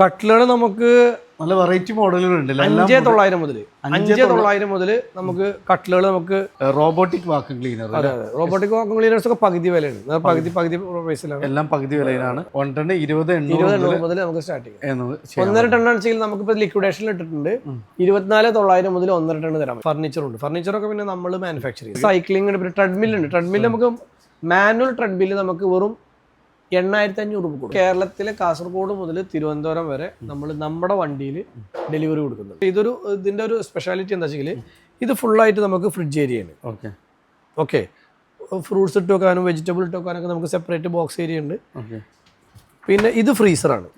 Cutler നമുക്ക് നല്ല variety മോഡലുകൾ ഉണ്ട് അഞ്ചേ തൊള്ളായിരം മുതൽ അഞ്ചേ തൊള്ളായിരം മുതൽ നമുക്ക് കട്ട്ലുകൾ നമുക്ക് റോബോട്ടിക് വാക്യൂം ക്ലീനർ അതെ അതെ. റോബോട്ടിക് വാക്വം ക്ലീനേഴ്സ് ഒക്കെ പകുതി വിലയാണ് പകുതി. പകുതി പൈസയിലാണ് എല്ലാം പകുതി വിലയിലാണ്. വൺ ടൺ ഇരുപത് ഇരുപത് എണ്ണൂറ് മുതൽ നമുക്ക് സ്റ്റാർട്ട് ചെയ്യാം. ഒന്നര ടൺ ആണെങ്കിൽ നമുക്ക് ഇപ്പോൾ ലിക്വിഡേഷനിൽ ഇട്ടിട്ടുണ്ട്. ഇരുപത്തിനാല് തൊള്ളായിരം മുതൽ ഒന്നര ടൺ തരാം ഫർണിച്ചർ ഉണ്ട്. ഫർണിച്ചറൊക്കെ പിന്നെ നമ്മൾ മാനുഫാക്ചർ ചെയ്യും. സൈക്ലിംഗ് ഉണ്ട്. പിന്നെ ട്രെഡ്മിൽ ഉണ്ട് ട്രെഡ്മിൽ നമുക്ക് മാനുവൽ ട്രെഡ്മിൽ നമുക്ക് വെറും എണ്ണായിരത്തി അഞ്ഞൂറ് രൂപ കൊടുക്കും. കേരളത്തിലെ കാസർഗോഡ് മുതൽ തിരുവനന്തപുരം വരെ നമ്മൾ നമ്മുടെ വണ്ടിയിൽ ഡെലിവറി കൊടുക്കുന്നുണ്ട്. ഇതൊരു ഇതിന്റെ ഒരു സ്പെഷ്യാലിറ്റി എന്താ വെച്ചാൽ ഇത് ഫുള്ളായിട്ട് നമുക്ക് ഫ്രിഡ്ജ് ഏരിയയാണ് ഓക്കെ ഓക്കെ. ഫ്രൂട്ട്സ് ഇട്ട് വെക്കാനും വെജിറ്റബിൾ ഇട്ട് വെക്കാനൊക്കെ നമുക്ക് സെപ്പറേറ്റ് ബോക്സ് ഏരിയ ഉണ്ട്. പിന്നെ ഇത് ഫ്രീസറാണ്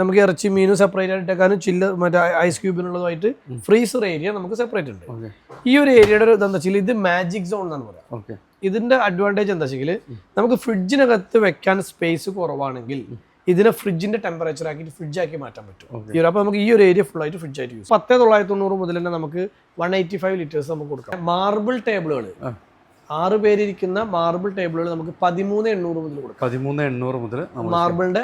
നമുക്ക് ഇറച്ചി മീനും സെപ്പറേറ്റ് ആയിട്ട് വെക്കാനും ചില്ല മറ്റേ ഐസ് ക്യൂബിനുള്ളതുമായിട്ട് ഫ്രീസർ ഏരിയ നമുക്ക് സെപ്പറേറ്റ് ഉണ്ട്. ഈ ഒരു ഏരിയയുടെ ഒരു വെച്ചാൽ ഇത് മാജിക് സോൺ എന്നാണ് പറയാം. ഓക്കെ. ഇതിന്റെ അഡ്വാന്റേജ് എന്താ വെച്ചാൽ നമുക്ക് ഫ്രിഡ്ജിനകത്ത് വെക്കാൻ സ്പേസ് കുറവാണെങ്കിൽ ഇതിനെ ഫ്രിഡ്ജിന്റെ ടെമ്പറേച്ചർ ആക്കിയിട്ട് ഫ്രിഡ്ജ് ആക്കി മാറ്റാൻ പറ്റും. ഈ ഒരു അപ്പോൾ നമുക്ക് ഈ ഒരു ഏരിയ ഫുൾ ആയിട്ട് ഫ്രിഡ്ജ് ആയിട്ട് യൂസ് പത്തേ തൊള്ളായിരത്തി തൊണ്ണൂറ് മുതൽ തന്നെ നമുക്ക് വൺ എയ്റ്റി ഫൈവ് ലിറ്റേഴ്സ് നമുക്ക് കൊടുക്കാം. മാർബിൾ ടേബിളുകൾ ആറ് പേരിരിക്കുന്ന മാർബിൾ ടേബിളുകൾ നമുക്ക് പതിമൂന്ന് എണ്ണൂറ് മുതൽ കൊടുക്കാം. പതിമൂന്ന് എണ്ണൂറ് മുതൽ മാർബിളിന്റെ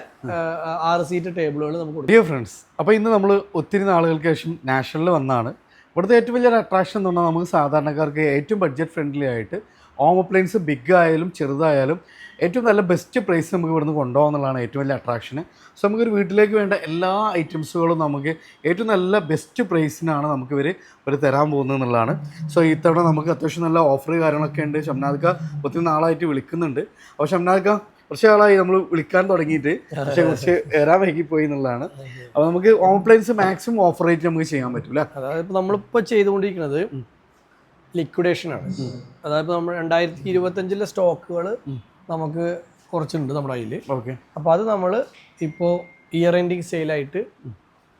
ആറ് സീറ്റ് ടേബിളുകൾ നമുക്ക് കൊടുക്കാം. ഡിയർ ഫ്രണ്ട്സ് അപ്പോൾ ഇന്ന് നമ്മൾ ഒത്തിരി നാളുകൾക്ക് ശേഷം നാഷണലിൽ വന്നാണ്. ഇവിടുത്തെ ഏറ്റവും വലിയൊരു അട്രാക്ഷൻ എന്ന് പറഞ്ഞാൽ നമുക്ക് സാധാരണക്കാർക്ക് ഏറ്റവും ബഡ്ജറ്റ് ഫ്രണ്ട്ലി ആയിട്ട് ഹോം അപ്ലയൻസ് ബിഗ് ആയാലും ചെറുതായാലും ഏറ്റവും നല്ല ബെസ്റ്റ് പ്രൈസ് നമുക്ക് ഇവിടുന്ന് കൊണ്ടുപോകാന്നുള്ളതാണ് ഏറ്റവും വലിയ അട്രാക്ഷൻ സോ നമുക്കൊരു വീട്ടിലേക്ക് വേണ്ട എല്ലാ ഐറ്റംസുകളും നമുക്ക് ഏറ്റവും നല്ല ബെസ്റ്റ് പ്രൈസിനാണ് നമുക്ക് ഇവർ ഇവർ തരാൻ പോകുന്നത് എന്നുള്ളതാണ്. സോ ഇത്തവണ നമുക്ക് അത്യാവശ്യം നല്ല ഓഫർ കാര്യങ്ങളൊക്കെ ഉണ്ട്. ഷംനാദ്ക്ക ഒത്തിരി നാളായിട്ട് വിളിക്കുന്നുണ്ട്. അപ്പോൾ ഷംനാദ്ക്ക കുറച്ച് നാളായി നമ്മൾ വിളിക്കാൻ തുടങ്ങിയിട്ട്. പക്ഷേ കുറച്ച് വരാൻ വൈകി പോയി എന്നുള്ളതാണ്. അപ്പോൾ നമുക്ക് ഓൺലൈൻസ് മാക്സിമം ഓഫർ ആയിട്ട് നമുക്ക് ചെയ്യാൻ പറ്റൂല. അതായത് നമ്മളിപ്പോൾ ചെയ്തുകൊണ്ടിരിക്കുന്നത് ലിക്വിഡേഷൻ ആണ് അതായത് നമ്മൾ രണ്ടായിരത്തി ഇരുപത്തഞ്ചിലെ സ്റ്റോക്കുകൾ നമുക്ക് കുറച്ചുണ്ട് നമ്മുടെ കയ്യിൽ ഓക്കെ. അപ്പോൾ അത് നമ്മൾ ഇപ്പോൾ ഇയർ എൻഡിങ് സെയിലായിട്ട്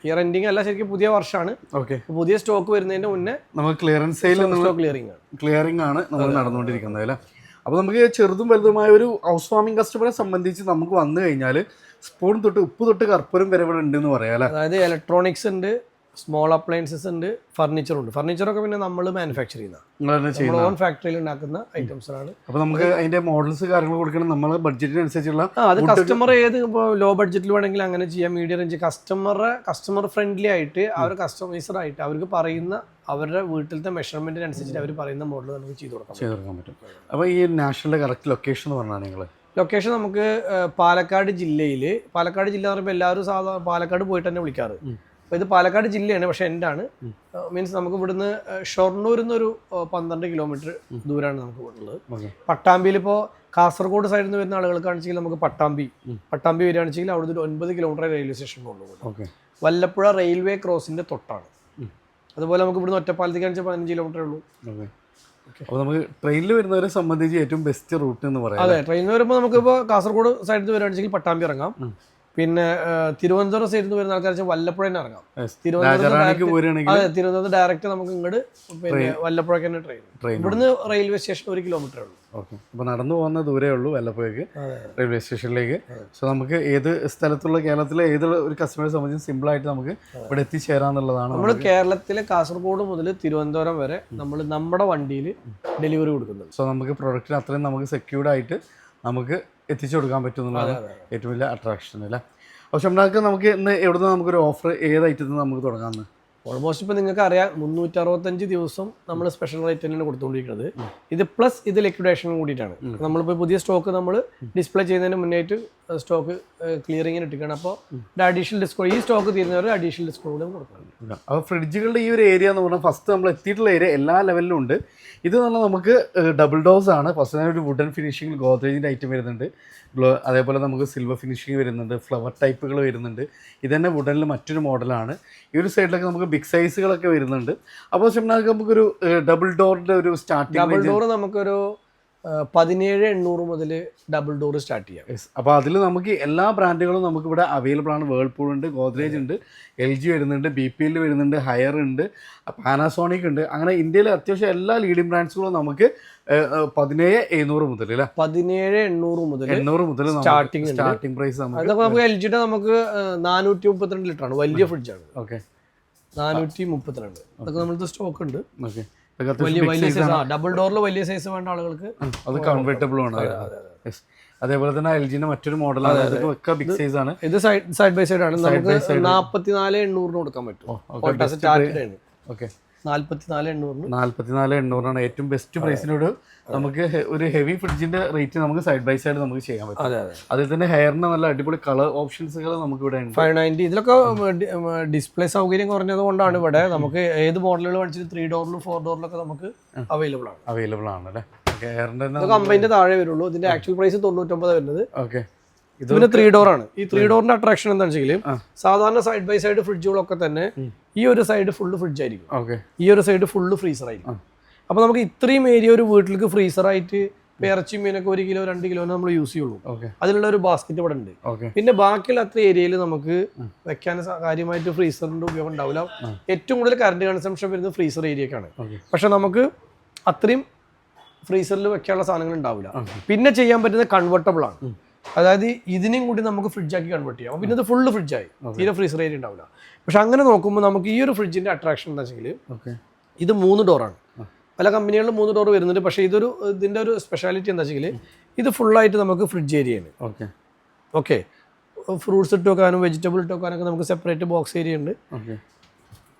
ഇയർ എൻഡിങ് അല്ല ശരിക്കും പുതിയ വർഷമാണ് ഓക്കെ. പുതിയ സ്റ്റോക്ക് വരുന്നതിന്റെ മുന്നേ നമുക്ക് ക്ലിയറൻസ് സെയിൽ ക്ലിയറിംഗ് ആണ്. ക്ലിയറിംഗ് ആണ് നമ്മൾ നടന്നുകൊണ്ടിരിക്കുന്നത് അല്ലേ? അപ്പോൾ നമുക്ക് ചെറുതും വലുതുമായ ഒരു ഹൗസ് വാമിംഗ് കസ്റ്റമറെ സംബന്ധിച്ച് നമുക്ക് വന്നു കഴിഞ്ഞാൽ സ്പൂൺ തൊട്ട് ഉപ്പ് തൊട്ട് കർപ്പൂരം വരെ ഇവിടെ ഉണ്ടെന്ന് പറയാം അല്ലേ? അതായത് ഇലക്ട്രോണിക്സ് ഉണ്ട് സ്മോൾ അപ്ലയൻസസ് ഉണ്ട് ഫർണിച്ചർ ഉണ്ട്. ഫർണിച്ചറൊക്കെ പിന്നെ നമ്മൾ മാനുഫാക്ചർ ചെയ്യുന്ന ഓൺ ഫാക്ടറിയിൽ ഉണ്ടാക്കുന്ന ഐറ്റംസ് ആണ്. അപ്പോൾ നമുക്ക് അതിന്റെ മോഡൽസ് കാര്യങ്ങൾ കൊടുക്കണം. നമ്മളെ ബഡ്ജറ്റിനനുസരിച്ചുള്ള അത് കസ്റ്റമർ ഏത് ഇപ്പോൾ ലോ ബഡ്ജറ്റിൽ വേണമെങ്കിൽ അങ്ങനെ ചെയ്യാം മീഡിയം റേഞ്ച് കസ്റ്റമറെ കസ്റ്റമർ ഫ്രണ്ട്ലി ആയിട്ട് അവർ കസ്റ്റമൈസർ ആയിട്ട് അവർക്ക് പറയുന്ന അവരുടെ വീട്ടിലത്തെ മെഷർമെന്റിന് അനുസരിച്ചിട്ട് അവർ പറയുന്ന മോഡൽ നമുക്ക് ചെയ്തു കൊടുക്കാം ചെയ്ത് കൊടുക്കാൻ പറ്റും. അപ്പോൾ ഈ നാഷണൽ കറക്റ്റ് ലൊക്കേഷൻ എന്ന് പറഞ്ഞാൽ നിങ്ങൾ ലൊക്കേഷൻ നമുക്ക് പാലക്കാട് ജില്ലയിൽ പാലക്കാട് ജില്ല എന്ന് പറയുമ്പോൾ എല്ലാവരും സാധാരണ പാലക്കാട് പോയിട്ട് തന്നെ വിളിക്കാറ്. അപ്പോൾ ഇത് പാലക്കാട് ജില്ലയാണ് പക്ഷെ എന്റെ ആണ് മീൻസ് നമുക്ക് ഇവിടുന്ന് ഷൊർണൂരിൽ നിന്നൊരു പന്ത്രണ്ട് കിലോമീറ്റർ ദൂരമാണ് നമുക്ക് ഇവിടെ ഉള്ളത് പട്ടാമ്പിയിൽ ഇപ്പോൾ കാസർഗോഡ് സൈഡിൽ നിന്ന് വരുന്ന ആളുകൾക്കാണെങ്കിൽ നമുക്ക് പട്ടാമ്പി പട്ടാമ്പി വരികയാണെങ്കിൽ അവിടുന്ന് ഒരു ഒൻപത് കിലോമീറ്റർ റെയിൽവേ സ്റ്റേഷൻ കൊണ്ടുപോകും വല്ലപ്പുഴ റെയിൽവേ ക്രോസിന്റെ തൊട്ടാണ്. അതുപോലെ നമുക്ക് ഇവിടുന്ന് ഒറ്റപ്പാലത്തേക്ക് കാണിച്ചാൽ പതിനഞ്ച് കിലോമീറ്റർ ഉള്ളൂ. അപ്പോൾ നമുക്ക് ട്രെയിനിൽ വരുന്നവരെ സംബന്ധിച്ച് ഏറ്റവും ബെസ്റ്റ് റൂട്ട് എന്ന് പറയാം അതെ ട്രെയിനിൽ വരുമ്പോൾ നമുക്കിപ്പോൾ കാസർഗോഡ് സൈഡിൽ നിന്ന് വരികയാണെങ്കിൽ പട്ടാമ്പി ഇറങ്ങാം. പിന്നെ തിരുവനന്തപുരം സൈഡിൽ നിന്ന് വരുന്ന ആൾക്കാർ വെച്ചാൽ വല്ലപ്പുഴ തന്നെ ഇറങ്ങാം. തിരുവനന്തപുരം അതെ തിരുവനന്തപുരം ഡയറക്റ്റ് നമുക്ക് ഇങ്ങോട്ട് പിന്നെ വല്ലപ്പുഴ തന്നെ ട്രെയിൻ ട്രെയിൻ ഇവിടുന്ന് റെയിൽവേ സ്റ്റേഷൻ ഒരു കിലോമീറ്റർ ഉള്ളൂ. ഓക്കെ അപ്പോൾ നടന്നു പോകുന്ന ദൂരേ ഉള്ളൂ വല്ലപ്പോഴേക്ക് റെയിൽവേ സ്റ്റേഷനിലേക്ക് സോ നമുക്ക് ഏത് സ്ഥലത്തുള്ള കേരളത്തിലെ ഏത് ഒരു കസ്റ്റമറെ സംബന്ധിച്ച് സിമ്പിൾ ആയിട്ട് നമുക്ക് ഇവിടെ എത്തിച്ചേരാന്നുള്ളതാണ് നമ്മൾ കേരളത്തിലെ കാസർഗോഡ് മുതൽ തിരുവനന്തപുരം വരെ നമ്മൾ നമ്മുടെ വണ്ടിയിൽ ഡെലിവറി കൊടുക്കുന്നത്. സോ നമുക്ക് പ്രൊഡക്റ്റിന് അത്രയും നമുക്ക് സെക്യൂർഡ് ആയിട്ട് നമുക്ക് എത്തിച്ചു കൊടുക്കാൻ പറ്റും ഏറ്റവും വലിയ അട്രാക്ഷൻ അല്ലേ? അപ്പോൾ ഷംനാക്ക് നമുക്ക് ഇന്ന് എവിടുന്ന് നമുക്കൊരു ഓഫർ ഏത് ഐറ്റത്തിൽ നിന്ന് നമുക്ക് തുടങ്ങാമെന്ന് ഓൾമോസ്റ്റ് ഇപ്പം നിങ്ങൾക്ക് അറിയാം മുന്നൂറ്റി അറുപത്തഞ്ച് ദിവസം നമ്മൾ സ്പെഷ്യൽ റേറ്റ് തന്നെയാണ് കൊടുത്തുകൊണ്ടിരിക്കുന്നത് ഇത് പ്ലസ് ഇത് ലിക്വിഡേഷൻ കൂടിയിട്ടാണ്. നമ്മളിപ്പോൾ പുതിയ സ്റ്റോക്ക് നമ്മൾ ഡിസ്പ്ലേ ചെയ്യുന്നതിന് മുന്നേറ്റ് സ്റ്റോക്ക് ക്ലിയറിങ്ങിന് ഇട്ടിരിക്കുകയാണ്. അപ്പോൾ അഡീഷണൽ ഡിസ്കൗണ്ട് ഈ സ്റ്റോക്ക് തീരുന്നവർ അഡീഷണൽ ഡിസ്കൗണ്ട് കൊടുക്കുന്നുണ്ട് അപ്പോൾ ഫ്രിഡ്ജുകളുടെ ഈ ഒരു ഏരിയ എന്ന് പറഞ്ഞാൽ ഫസ്റ്റ് നമ്മൾ എത്തിയിട്ടുള്ള ഏരിയ എല്ലാ ലെവലിലും ഉണ്ട്. ഇത് പറഞ്ഞാൽ നമുക്ക് ഡബിൾ ഡോസ് ആണ്. ഫസ്റ്റ് ഒരു വുഡൻ ഫിനിഷിംഗ് ഗോദ്രേജിന്റെ ഐറ്റം വരുന്നുണ്ട്. അതേപോലെ നമുക്ക് സിൽവർ ഫിനിഷിംഗ് വരുന്നുണ്ട്. ഫ്ലവർ ടൈപ്പുകൾ വരുന്നുണ്ട്. ഇത് തന്നെ വുഡനിൽ മറ്റൊരു മോഡലാണ് ഈ ഒരു സൈഡിലൊക്കെ നമുക്ക് ബിഗ് സൈസുകളൊക്കെ വരുന്നുണ്ട്. അപ്പോൾ ഷിംനാക്ക് നമുക്കൊരു ഡബിൾ ഡോറിന്റെ ഒരു സ്റ്റാർട്ടിംഗ് ഡബിൾ ഡോർ നമുക്കൊരു പതിനേഴ് എണ്ണൂറ് മുതൽ ഡബിൾ ഡോർ സ്റ്റാർട്ട് ചെയ്യാം. അപ്പോൾ അതിൽ നമുക്ക് എല്ലാ ബ്രാൻഡുകളും നമുക്ക് ഇവിടെ അവൈലബിൾ ആണ്. വേൾപൂൾ ഉണ്ട് ഗോദ്രേജ് ഉണ്ട് എൽ ജി വരുന്നുണ്ട് ബി പി എൽ വരുന്നുണ്ട് ഹയർ ഉണ്ട് പാനാസോണിക് ഉണ്ട്. അങ്ങനെ ഇന്ത്യയിലെ അത്യാവശ്യം എല്ലാ ലീഡിംഗ് ബ്രാൻഡ്സുകളും നമുക്ക് പതിനേഴ് എഴുന്നൂറ് മുതൽ അല്ലേ? പതിനേഴ് എണ്ണൂറ് മുതൽ എണ്ണൂറ് മുതൽ സ്റ്റാർട്ടിങ് സ്റ്റാർട്ടിങ് സ്റ്റാർട്ടിംഗ് പ്രൈസ് നമുക്ക് എൽ ജിയുടെ നമുക്ക് നാനൂറ്റി മുപ്പത്തിരണ്ട് ലിറ്റർ ആണ് വലിയ ഫ്രിഡ്ജാണ് ഓക്കെ നാനൂറ്റി മുപ്പത്തിരണ്ട് അതൊക്കെ നമ്മളത് സ്റ്റോക്ക് ഉണ്ട് വലിയ വലിയ സൈസ് ഡബിൾ ഡോറിൽ വലിയ സൈസ് വേണ്ട ആളുകൾക്ക് അത് കംഫർട്ടബിൾ ആണ്. അതേപോലെ തന്നെ എൽ ജിന്റെ മറ്റൊരു മോഡൽ അതൊക്കെ ഒക്കെ ബിഗ് സൈസ് ആണ്. ഇത് സൈഡ് സൈഡ് ബൈ സൈഡ് ആണ്. നമുക്ക്. നാൽപ്പത്തിനാല് എണ്ണൂറിന് കൊടുക്കാൻ പറ്റും. ഓക്കെ. നാല്പത്തിനാല് എണ്ണൂറിന്. നാല്പത്തിനാല് എണ്ണൂറാണ് ഏറ്റവും ബെസ്റ്റ് പ്രൈസിനോട് നമുക്ക് ഒരു ഹെവി ഫ്രിഡ്ജിന്റെ റേറ്റ് നമുക്ക് സൈഡ് ബൈ സൈഡ് നമുക്ക് ചെയ്യാൻ പറ്റും. അതെ അതെ. അതിൽ തന്നെ ഹെയറിന് നല്ല അടിപൊളി കളർ ഓപ്ഷൻസുകൾ നമുക്ക് ഇവിടെ ഉണ്ട്. ഫൈവ് നയന്റി ഇതിലൊക്കെ ഡിസ്പ്ലേ സൗകര്യം കുറഞ്ഞത് കൊണ്ടാണ് ഇവിടെ നമുക്ക് ഏത് മോഡലുകൾ കാണിച്ചിട്ട് ത്രീ ഡോറിലും ഫോർ ഡോറിലൊക്കെ നമുക്ക് അവൈലബിൾ ആണ്. അവൈലബിൾ ആണ് അല്ലേ തന്നെ താഴെ വരുള്ളൂ. ഇതിന്റെ ആക്ച്വൽ പ്രൈസ് തൊണ്ണൂറ്റൊമ്പത് വരുന്നത്. ഓക്കെ ഇതിന് ത്രീ ഡോർ ആണ്. ഈ ത്രീ ഡോറിന്റെ അട്രാക്ഷൻ എന്താണെന്ന് വെച്ചാൽ സാധാരണ സൈഡ് ബൈ സൈഡ് ഫ്രിഡ്ജുകളൊക്കെ തന്നെ ഈ ഒരു സൈഡ് ഫുള്ള് ഫ്രിഡ്ജ് ആയിരിക്കും. ഈ ഒരു സൈഡ് ഫുള്ള് ഫ്രീസർ ആയിരിക്കും. അപ്പൊ നമുക്ക് ഇത്രയും ഏരിയ ഒരു വീട്ടിലേക്ക് ഫ്രീസറായിട്ട് ഇറച്ചി മീനൊക്കെ ഒരു കിലോ രണ്ട് കിലോ നമ്മൾ യൂസ് ചെയ്യുള്ളൂ. അതിലുള്ള ഒരു ബാസ്ക്കറ്റ് ഇവിടെ ഉണ്ട്. പിന്നെ ബാക്കിയുള്ള അത്ര ഏരിയയിൽ നമുക്ക് വെക്കാൻ കാര്യമായിട്ട് ഫ്രീസറിന്റെ ഉപയോഗം ഉണ്ടാവില്ല. ഏറ്റവും കൂടുതൽ കറണ്ട് കൺസംഷൻ വരുന്നത് ഫ്രീസർ ഏരിയക്കാണ് പക്ഷെ നമുക്ക് അത്രയും ഫ്രീസറിൽ വെക്കാനുള്ള സാധനങ്ങൾ ഉണ്ടാവില്ല. പിന്നെ ചെയ്യാൻ പറ്റുന്നത് കൺവെർട്ടബിൾ ആണ്. അതായത് ഇതിനെയും കൂടി നമുക്ക് ഫ്രിഡ്ജാക്കി കൺവേർട്ട് ചെയ്യാം. അപ്പോൾ പിന്നെ ഇത് ഫുള്ള് ഫ്രിഡ്ജായി തീരെ ഫ്രീസർ ഏരിയ ഉണ്ടാവില്ല. പക്ഷെ അങ്ങനെ നോക്കുമ്പോൾ നമുക്ക് ഈ ഒരു ഫ്രിഡ്ജിന്റെ അട്രാക്ഷൻ എന്താ വെച്ചെങ്കിൽ ഓക്കെ ഇത് മൂന്ന് ഡോറാണ് പല കമ്പനികളിലും മൂന്ന് ഡോർ വരുന്നുണ്ട്. പക്ഷേ ഇതൊരു ഇതിന്റെ ഒരു സ്പെഷ്യാലിറ്റി എന്താ വെച്ചെങ്കിൽ ഇത് ഫുള്ളായിട്ട് നമുക്ക് ഫ്രിഡ്ജ് ഏരിയയാണ് ഓക്കെ ഓക്കെ ഫ്രൂട്ട്സ് ഇട്ട് വെക്കാനും വെജിറ്റബിൾ ഇട്ട് വെക്കാനൊക്കെ നമുക്ക് സെപ്പറേറ്റ് ബോക്സ് ഏരിയ ഉണ്ട്.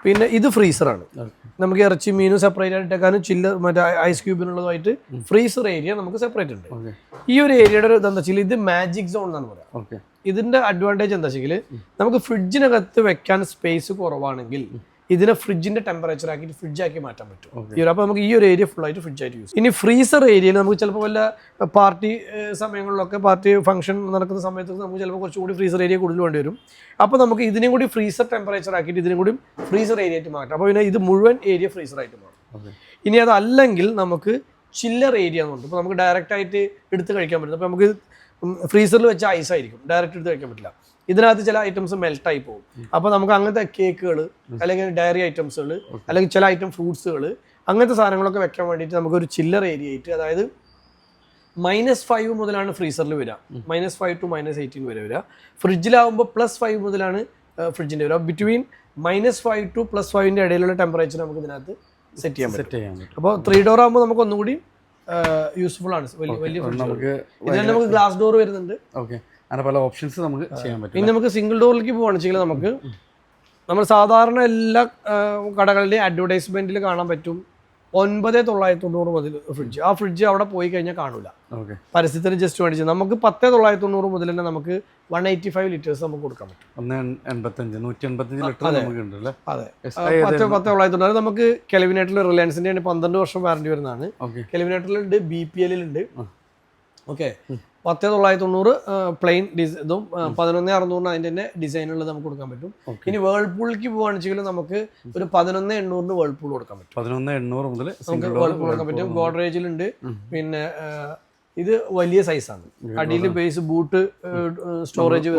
പിന്നെ ഇത് ഫ്രീസറാണ്. നമുക്ക് ഇറച്ചി മീനും സെപ്പറേറ്റ് ആയിട്ട് വെക്കാനും ചില്ല മറ്റേ ഐസ് ക്യൂബിനുള്ളതുമായിട്ട് ഫ്രീസർ ഏരിയ നമുക്ക് സെപ്പറേറ്റ് ഉണ്ട്. ഈ ഒരു ഏരിയയുടെ ഒരു എന്താ വെച്ചാൽ ഇത് മാജിക് സോൺ എന്നാണ് പറയുക ഇതിന്റെ അഡ്വാന്റേജ് എന്താ വെച്ചാൽ നമുക്ക് ഫ്രിഡ്ജിനകത്ത് വെക്കാൻ സ്പേസ് കുറവാണെങ്കിൽ ഇതിനെ ഫ്രിഡ്ജിന്റെ ടെമ്പറേച്ചർ ആക്കിയിട്ട് ഫ്രിഡ്ജ് ആക്കി മാറ്റാൻ പറ്റും. ഈ അപ്പോൾ നമുക്ക് ഈ ഒരു ഏരിയ ഫുൾ ആയിട്ട് ഫ്രിഡ്ജ് ആയിട്ട് യൂസ് ഇനി ഫ്രീസർ ഏരിയയിൽ നമുക്ക് ചിലപ്പോൾ വല്ല പാർട്ടി സമയങ്ങളിലൊക്കെ പാർട്ടി ഫംഗ്ഷൻ നടക്കുന്ന സമയത്ത് നമുക്ക് ചിലപ്പോൾ കുറച്ചുകൂടി ഫ്രീസർ ഏരിയ കൂടുതൽ വേണ്ടി വരും. അപ്പോൾ നമുക്ക് ഇതിനും കൂടി ഫ്രീസർ ടെമ്പറേച്ചർ ആക്കിയിട്ട് ഇതിനും കൂടി ഫ്രീസർ ഏരിയ ആയിട്ട് മാറ്റാം. അപ്പോൾ പിന്നെ ഇത് മുഴുവൻ ഏരിയ ഫ്രീസർ ആയിട്ട് മാറും. ഇനി അതല്ലെങ്കിൽ നമുക്ക് ചില്ലർ ഏരിയ എന്നുണ്ട് ഇപ്പോൾ നമുക്ക് ഡയറക്റ്റ് ആയിട്ട് എടുത്ത് കഴിക്കാൻ പറ്റും. അപ്പോൾ നമുക്ക് ഫ്രീസറിൽ വെച്ച ഐസ് ആയിരിക്കും. ഡയറക്റ്റ് എടുത്ത് കഴിക്കാൻ പറ്റില്ല. ഇതിനകത്ത് ചില ഐറ്റംസ് മെൽട്ടായി പോകും. അപ്പോൾ നമുക്ക് അങ്ങനത്തെ കേക്കുകൾ അല്ലെങ്കിൽ ഡയറി ഐറ്റംസുകൾ അല്ലെങ്കിൽ ചില ഐറ്റം ഫ്രൂട്ട്സുകൾ അങ്ങനത്തെ സാധനങ്ങളൊക്കെ വെക്കാൻ വേണ്ടിയിട്ട് നമുക്കൊരു ചില്ലർ ഏരിയ ആയിട്ട് അതായത് മൈനസ് ഫൈവ് മുതലാണ് ഫ്രീസറിൽ വരിക minus five to minus eighteen വരെ വരിക ഫ്രിഡ്ജിലാവുമ്പോൾ പ്ലസ് ഫൈവ് മുതലാണ് ഫ്രിഡ്ജിന്റെ വരിക between minus five to plus ഫൈവിന്റെ ഇടയിലുള്ള ടെമ്പറേച്ചർ നമുക്ക് ഇതിനകത്ത് സെറ്റ് ചെയ്യാൻ പറ്റും. സെറ്റ് ചെയ്യാൻ അപ്പോൾ ത്രീ ഡോർ ആകുമ്പോൾ നമുക്ക് ഒന്നുകൂടി യൂസ്ഫുൾ ആണ്. വലിയ നമുക്ക് ഇതിൽ നമുക്ക് ഗ്ലാസ് ഡോർ വരുന്നുണ്ട്. ഓക്കെ അങ്ങനെ പല ഓപ്ഷൻസ് നമുക്ക് ചെയ്യാൻ പറ്റും ഇനി നമുക്ക് സിംഗിൾ ഡോറിലേക്ക് പോവുകയാണെന്ന് വെച്ചാൽ നമുക്ക് നമ്മൾ സാധാരണ എല്ലാ കടകളുടെയും അഡ്വർടൈസ്മെന്റിൽ കാണാൻ പറ്റും. ഒൻപത് തൊള്ളായിരത്തി തൊണ്ണൂറ് മുതൽ ഫ്രിഡ്ജ് ആ ഫ്രിഡ്ജ് അവിടെ പോയി കഴിഞ്ഞാൽ കാണില്ല പരസ്യത്തിന് ജസ്റ്റ് മേടിച്ച് നമുക്ക് പത്ത് തൊള്ളായിരത്തി തൊണ്ണൂറ് മുതൽ തന്നെ നമുക്ക് വൺ എയ്റ്റി ഫൈവ് ലിറ്റേഴ്സ് നമുക്ക് കൊടുക്കാൻ പറ്റും. ഉണ്ട് അതെ. പത്ത് പത്ത് തൊള്ളായിരത്തി തൊണ്ണൂറ് നമുക്ക് കെലിവിനേറ്ററിൽ റിലയൻസിന്റെ പന്ത്രണ്ട് വർഷം വാറണ്ടി വരുന്നതാണ്. കെലിവിനേറ്ററിലുണ്ട് ബി പി എല്ലിലുണ്ട് ഓക്കെ പത്ത് തൊള്ളായിരത്തി തൊണ്ണൂറ് പ്ലെയിൻ ഡിസ് ഇതും പതിനൊന്ന് അറുന്നൂറിന് അതിന്റെ തന്നെ ഡിസൈനുള്ളത് നമുക്ക് കൊടുക്കാൻ പറ്റും. ഇനി വേൾപൂളിലേക്ക് പോകുകയാണെന്നുവെച്ചെങ്കിൽ നമുക്ക് ഒരു പതിനൊന്ന് എണ്ണൂറിന് വേൾപൂൾ കൊടുക്കാൻ പറ്റും. പതിനൊന്ന് എണ്ണൂറ് മുതൽ നമുക്ക് വേൾപൂൾ കൊടുക്കാൻ പറ്റും. ഗോഡ്രേജിലുണ്ട് പിന്നെ ഇത് വലിയ സൈസാണ് അടിയിൽ ബേസ് ബൂട്ട് സ്റ്റോറേജ്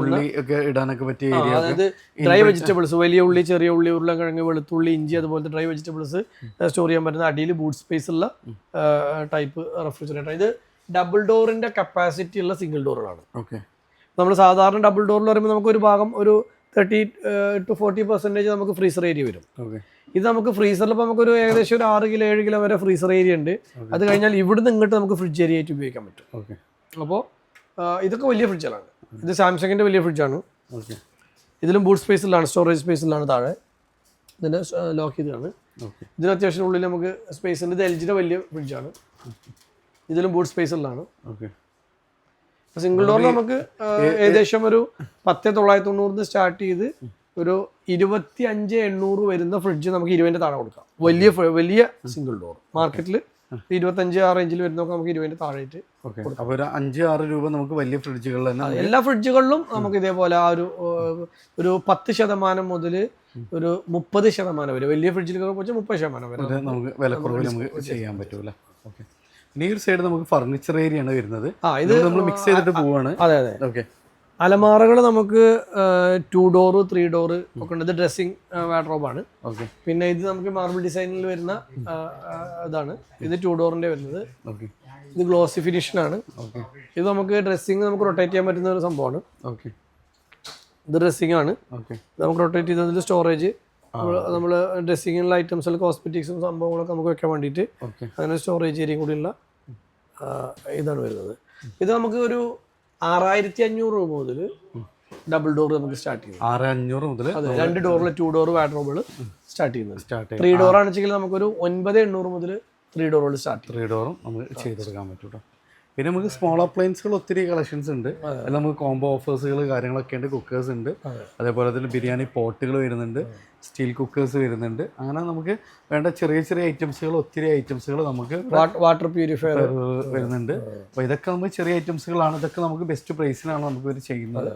ഇടാനൊക്കെ പറ്റിയ അതായത് ഡ്രൈ വെജിറ്റബിൾസ് വലിയ ഉള്ളി ചെറിയ ഉള്ളി ഉരുളക്കിഴങ്ങ് വെളുത്തുള്ളി ഇഞ്ചി അതുപോലത്തെ ഡ്രൈ വെജിറ്റബിൾസ് സ്റ്റോർ ചെയ്യാൻ പറ്റുന്ന അടിയിൽ ബൂട്ട് സ്പേസ് ഉള്ള ടൈപ്പ് റെഫ്രിജറേറ്റർ ഇത് ഡബിൾ ഡോറിന്റെ കപ്പാസിറ്റി ഉള്ള സിംഗിൾ ഡോറുകളാണ് ഓക്കെ. നമ്മൾ സാധാരണ ഡബിൾ ഡോറിൽ പറയുമ്പോൾ നമുക്ക് ഒരു ഭാഗം ഒരു തേർട്ടി ടു ഫോർട്ടി പെർസെന്റേജ് നമുക്ക് ഫ്രീസർ ഏരിയ വരും. ഇത് നമുക്ക് ഫ്രീസറിൽ ഇപ്പോൾ നമുക്കൊരു ഏകദേശം ഒരു ആറ് കിലോ ഏഴ് കിലോ വരെ ഫ്രീസർ ഏരിയ ഉണ്ട്. അത് കഴിഞ്ഞാൽ ഇവിടുന്ന് ഇങ്ങോട്ട് നമുക്ക് ഫ്രിഡ്ജ് ഏരിയ ആയിട്ട് ഉപയോഗിക്കാൻ പറ്റും. ഓക്കെ. അപ്പോൾ ഇതൊക്കെ വലിയ ഫ്രിഡ്ജുകളാണ് ഇത് സാംസങ്ങിന്റെ വലിയ ഫ്രിഡ്ജാണ് ഓക്കെ. ഇതിലും ബൂട്ട് സ്പേസിലാണ് സ്റ്റോറേജ് സ്പേസിലാണ് താഴെ. ഇതിന്റെ ലോക്ക് ചെയ്തതാണ്. ഇതിന് അത്യാവശ്യം ഉള്ളിൽ നമുക്ക് സ്പേസ് ഉണ്ട് ഇത് എൽ ജിയുടെ വലിയ ഫ്രിഡ്ജാണ് ഇതിലും ബൂട്ട് സ്പേസിലാണ് ഓക്കെ. സിംഗിൾ ഡോർ നമുക്ക് ഏകദേശം ഒരു പത്ത് തൊള്ളായിരത്തി നിന്ന് സ്റ്റാർട്ട് ചെയ്ത് ഒരു ഇരുപത്തി അഞ്ച് എണ്ണൂറ് വരുന്ന ഫ്രിഡ്ജ് നമുക്ക് ഇരുപതിന്റെ താഴെ കൊടുക്കാം. വലിയ വലിയ സിംഗിൾ ഡോർ മാർക്കറ്റിൽ ഇരുപത്തഞ്ച് ആ റേഞ്ചിൽ വരുന്നൊക്കെ നമുക്ക് ഇരുപതിന്റെ താഴെയായിട്ട് അപ്പോൾ ഒരു അഞ്ച് ആറ് രൂപ നമുക്ക് വലിയ ഫ്രിഡ്ജുകളിൽ തന്നെ എല്ലാ ഫ്രിഡ്ജുകളിലും നമുക്ക് ഇതേപോലെ ആ ഒരു ഒരു പത്ത് ശതമാനം മുതൽ ഒരു മുപ്പത് ശതമാനം വരെ വലിയ ഫ്രിഡ്ജിലൊക്കെ വെച്ചാൽ മുപ്പത് ശതമാനം വരെ നമുക്ക് നമുക്ക് കുറവ് നമുക്ക് ചെയ്യാൻ പറ്റൂല ഓക്കെ. ഇനി ഒരു സൈഡ് നമുക്ക് ഫർണിച്ചർ ഏരിയ ആണ് വരുന്നത്. ആ ഇത് നമ്മൾ മിക്സ് ചെയ്തിട്ട് പോവാണ്. അതെ അതെ. ഓക്കെ അലമാറകൾ നമുക്ക് ടു ഡോറ് ത്രീ ഡോറ് ഒക്കെ ഉണ്ട്. ഇത് ഡ്രസ്സിങ് വാഡ്രോബാണ് ഓക്കെ പിന്നെ ഇത് നമുക്ക് മാർബിൾ ഡിസൈനിൽ വരുന്ന ഇതാണ്. ഇത് ടു ഡോറിന്റെ വരുന്നത്. ഓക്കെ ഇത് ഗ്ലോസി ഫിനിഷനാണ് ഓക്കെ ഇത് നമുക്ക് ഡ്രസ്സിംഗ് നമുക്ക് റൊട്ടേറ്റ് ചെയ്യാൻ പറ്റുന്ന ഒരു സംഭവമാണ്. ഓക്കെ ഇത് ഡ്രസ്സിംഗ് ആണ്. ഓക്കെ നമുക്ക് റൊട്ടേറ്റ് ചെയ്തതിൽ സ്റ്റോറേജ് നമ്മൾ ഡ്രസ്സിങ്ങിലുള്ള ഐറ്റംസിൽ കോസ്മെറ്റിക്സും സംഭവങ്ങളൊക്കെ നമുക്ക് വെക്കാൻ വേണ്ടിയിട്ട് അങ്ങനെ സ്റ്റോറേജ് ഏരിയ കൂടിയുള്ള ഇതാണ് വരുന്നത്. ഇത് നമുക്ക് ഒരു ആറായിരത്തി അഞ്ഞൂറ് രൂപ മുതൽ ഡബിൾ ഡോർ നമുക്ക് സ്റ്റാർട്ട് ചെയ്യുന്നത്. ആറ് അഞ്ഞൂറ് മുതൽ അതെ രണ്ട് ഡോറിൽ ടു ഡോർ വാഡ്രോബുകൾ സ്റ്റാർട്ട് ചെയ്യുന്നത്. സ്റ്റാർട്ട് ത്രീ ഡോർ ആണെന്നുവെച്ചെങ്കിൽ നമുക്കൊരു ഒൻപത് എണ്ണൂറ് മുതൽ ത്രീ ഡോറുകൾ സ്റ്റാർട്ട് ത്രീ ഡോറും നമുക്ക് ചെയ്തെടുക്കാൻ പറ്റും കേട്ടോ പിന്നെ നമുക്ക് സ്മോൾ അപ്ലയൻസുകൾ ഒത്തിരി കളക്ഷൻസ് ഉണ്ട്. അതിൽ നമുക്ക് കോംബോ ഓഫേഴ്സുകൾ കാര്യങ്ങളൊക്കെ ഉണ്ട് കുക്കേഴ്സ് ഉണ്ട്. അതേപോലെ തന്നെ ബിരിയാണി പോട്ടുകൾ വരുന്നുണ്ട്. സ്റ്റീൽ കുക്കേഴ്സ് വരുന്നുണ്ട്. അങ്ങനെ നമുക്ക് വേണ്ട ചെറിയ ചെറിയ ഐറ്റംസുകൾ ഒത്തിരി ഐറ്റംസുകൾ നമുക്ക് വാട്ടർ പ്യൂരിഫയർ. വരുന്നുണ്ട്. അപ്പോൾ ഇതൊക്കെ നമുക്ക് ചെറിയ ഐറ്റംസുകളാണ്. ഇതൊക്കെ നമുക്ക് ബെസ്റ്റ് പ്രൈസിലാണ് നമുക്ക് ഇവർ ചെയ്യുന്നത്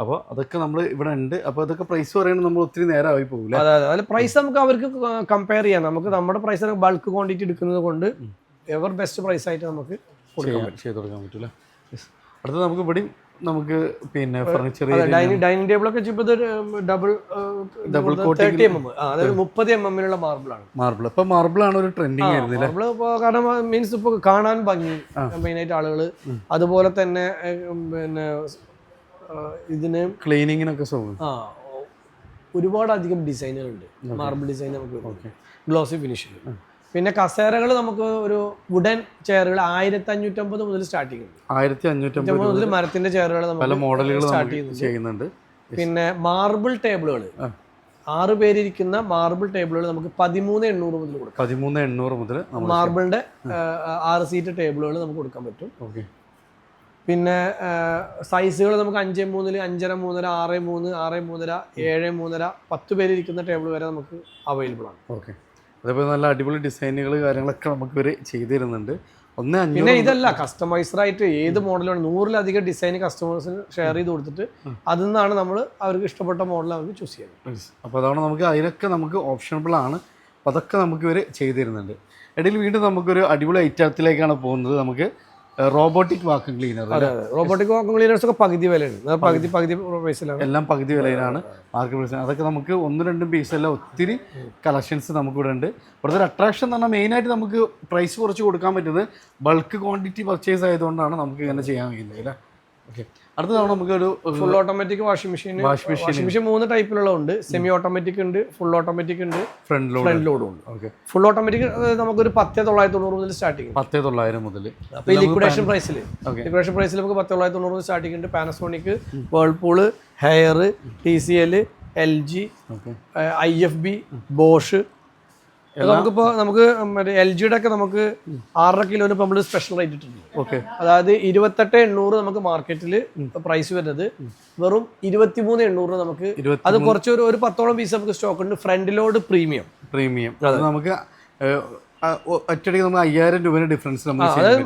അപ്പോൾ അതൊക്കെ നമ്മൾ ഇവിടെ ഉണ്ട്. അപ്പോൾ അതൊക്കെ പ്രൈസ് പറയുന്നത് നമ്മൾ ഒത്തിരി നേരമായി പോകില്ല അതെ അതെ. അതിൽ പ്രൈസ് നമുക്ക് അവർക്ക് കമ്പയർ ചെയ്യാം. നമുക്ക് നമ്മുടെ പ്രൈസ് ബൾക്ക് ക്വാണ്ടിറ്റി എടുക്കുന്നത് കൊണ്ട് എവർ ബെസ്റ്റ് പ്രൈസ് ആയിട്ട് നമുക്ക് ചെയ്ത് കൊടുക്കാൻ പറ്റില്ല അടുത്ത നമുക്ക് ഇവിടെയും നമുക്ക് പിന്നെ ഫർണിച്ചർ ഡൈനിങ് ഡൈനിങ് ടേബിൾ ഒക്കെ ഇപ്പോൾ double Double thirty M M അതായത് മുപ്പത് എം എമ്മിലുള്ള മാർബിളാണ് മാർബിൾ ഇപ്പൊ മാർബിൾ ആണ് ഒരു ട്രെൻഡിങ് ആയിരുന്നു മാർബിൾ ഇപ്പോൾ കാരണം മീൻസ് ഇപ്പോൾ കാണാൻ ഭംഗി മെയിൻ ആയിട്ട് ആളുകൾ അതുപോലെ തന്നെ പിന്നെ ഇതിന് ക്ലീനിങ്ങിനൊക്കെ സൗകര്യം ആ ഒരുപാട് അധികം ഡിസൈനുകളുണ്ട് മാർബിൾ ഡിസൈൻ നമുക്ക് ഗ്ലോസി ഫിനിഷിൽ പിന്നെ കസേരകൾ നമുക്ക് ഒരു വുഡൻ ചെയറുകൾ ആയിരത്തി അഞ്ഞൂറ്റമ്പത് മുതൽ സ്റ്റാർട്ട് ചെയ്യുന്നു. ആയിരത്തി അഞ്ഞൂറ്റമ്പത് മുതൽ മരത്തിന്റെ ചെയറുകൾ പല മോഡലുകൾ സ്റ്റാർട്ട് ചെയ്യുന്നുണ്ട്. പിന്നെ മാർബിൾ ടേബിളുകൾ. ആറ് പേരിരിക്കുന്ന മാർബിൾ ടേബിളുകൾ നമുക്ക് പതിമൂന്ന് എണ്ണൂറ് മുതൽ കൊടുക്കാം. പതിമൂന്ന് എണ്ണൂറ് മുതൽ മാർബിളിന്റെ ആറ് സീറ്റ് ടേബിളുകൾ നമുക്ക് കൊടുക്കാൻ പറ്റും. പിന്നെ സൈസുകൾ നമുക്ക് അഞ്ച് മൂന്നിൽ അഞ്ചര മൂന്നര ആറ് മൂന്ന് ആറ് മൂന്നര ഏഴ് മൂന്നര പത്ത് പേരിരിക്കുന്ന ടേബിൾ വരെ നമുക്ക് അവൈലബിൾ ആണ്. ഓക്കെ. അതേപോലെ നല്ല അടിപൊളി ഡിസൈനുകൾ കാര്യങ്ങളൊക്കെ നമുക്ക് ഇവർ ചെയ്തു തരുന്നുണ്ട് ഒന്ന് പിന്നെ ഇതല്ല കസ്റ്റമൈസ്ഡ് ആയിട്ട് ഏത് മോഡലാണ് നൂറിലധികം ഡിസൈൻ കസ്റ്റമേഴ്സിന് ഷെയർ ചെയ്ത് കൊടുത്തിട്ട് അതിൽ നിന്നാണ് നമ്മൾ അവർക്ക് ഇഷ്ടപ്പെട്ട മോഡൽ അവർക്ക് ചൂസ് ചെയ്യുന്നത്. അപ്പോൾ അതാണ് നമുക്ക് അതിനൊക്കെ നമുക്ക് ഓപ്ഷണബിൾ ആണ്. അപ്പോൾ അതൊക്കെ നമുക്ക് ഇവർ ചെയ്തു തരുന്നുണ്ട് ഇടയിൽ വീണ്ടും നമുക്കൊരു അടിപൊളി ഐറ്റത്തിലേക്കാണ് പോകുന്നത്. നമുക്ക് റോബോട്ടിക് വാക്വം ക്ലീനർ അതെ അതെ. റോബോട്ടിക് വാക്വം ക്ലീനേഴ്സ് ഒക്കെ പകുതി വിലയാണ്. പകുതി. പകുതി പ്രൈസിലാണ് എല്ലാം പകുതി വിലയിലാണ് മാർക്കറ്റ് പ്രൈസ് അതൊക്കെ നമുക്ക് ഒന്നും രണ്ടും പീസല്ല ഒത്തിരി കളക്ഷൻസ് നമുക്ക് ഇവിടെ ഉണ്ട്. ഇവിടുത്തെ ഒരു അട്രാക്ഷൻ എന്ന് പറഞ്ഞാൽ മെയിനായിട്ട് നമുക്ക് പ്രൈസ് കുറച്ച് കൊടുക്കാൻ പറ്റുന്നത് ബൾക്ക് ക്വാണ്ടിറ്റി പർച്ചേസ് ആയതുകൊണ്ടാണ് നമുക്ക് ഇങ്ങനെ ചെയ്യാൻ കഴിയുന്നത് അല്ലേ? അടുത്ത തവണ നമുക്ക് ഒരു full automatic washing machine. Washing machine മൂന്ന് ടൈപ്പിലുള്ളതുണ്ട്. സെമി ഓട്ടോമാറ്റിക് ഉണ്ട് ഫുൾ ഓട്ടോമാറ്റിക് ഉണ്ട് ഫ്രണ്ട് ലോഡ്. ഫ്രണ്ട് ലോഡും ഉണ്ട്. ഓക്കെ. ഫുൾ ഓട്ടോമാറ്റിക് നമുക്കൊരു പത്ത് തൊള്ളായിരത്തി തൊണ്ണൂറ് മുതൽ സ്റ്റാർട്ടിങ് പത്തേ തൊള്ളായിരം മുതൽ. അപ്പോൾ ഈ ലിക്വിഡേഷൻ പ്രൈസിൽ. ലിക്വിഡേഷൻ പ്രൈസിൽ നമുക്ക് പത്ത് തൊള്ളായിരത്തി തൊണ്ണൂറ് മുതൽ സ്റ്റാർട്ടിംഗ് ഉണ്ട് Panasonic Whirlpool Haier T C L L G I F B Bosch നമുക്കിപ്പോൾ നമുക്ക് മറ്റേ എൽ ജിയുടെ ഒക്കെ നമുക്ക് ആറര കിലോന് ഇപ്പൊ നമ്മൾ സ്പെഷ്യൽ റേറ്റ് ഇട്ടിട്ടുണ്ട്. ഓക്കെ. അതായത് ഇരുപത്തെട്ട് എണ്ണൂറ് നമുക്ക് മാർക്കറ്റിൽ പ്രൈസ് വരുന്നത്. വെറും ഇരുപത്തിമൂന്ന് എണ്ണൂറ് നമുക്ക് അത് കുറച്ച് ഒരു ഒരു പത്തോളം പീസ് നമുക്ക് സ്റ്റോക്ക് ഉണ്ട്. ഫ്രണ്ട് ലോഡ് പ്രീമിയം പ്രീമിയം അത്. നമുക്ക് ഒറ്റയടിക്ക് നമുക്ക് അയ്യായിരം രൂപയുടെ ഡിഫറൻസ് അതായത്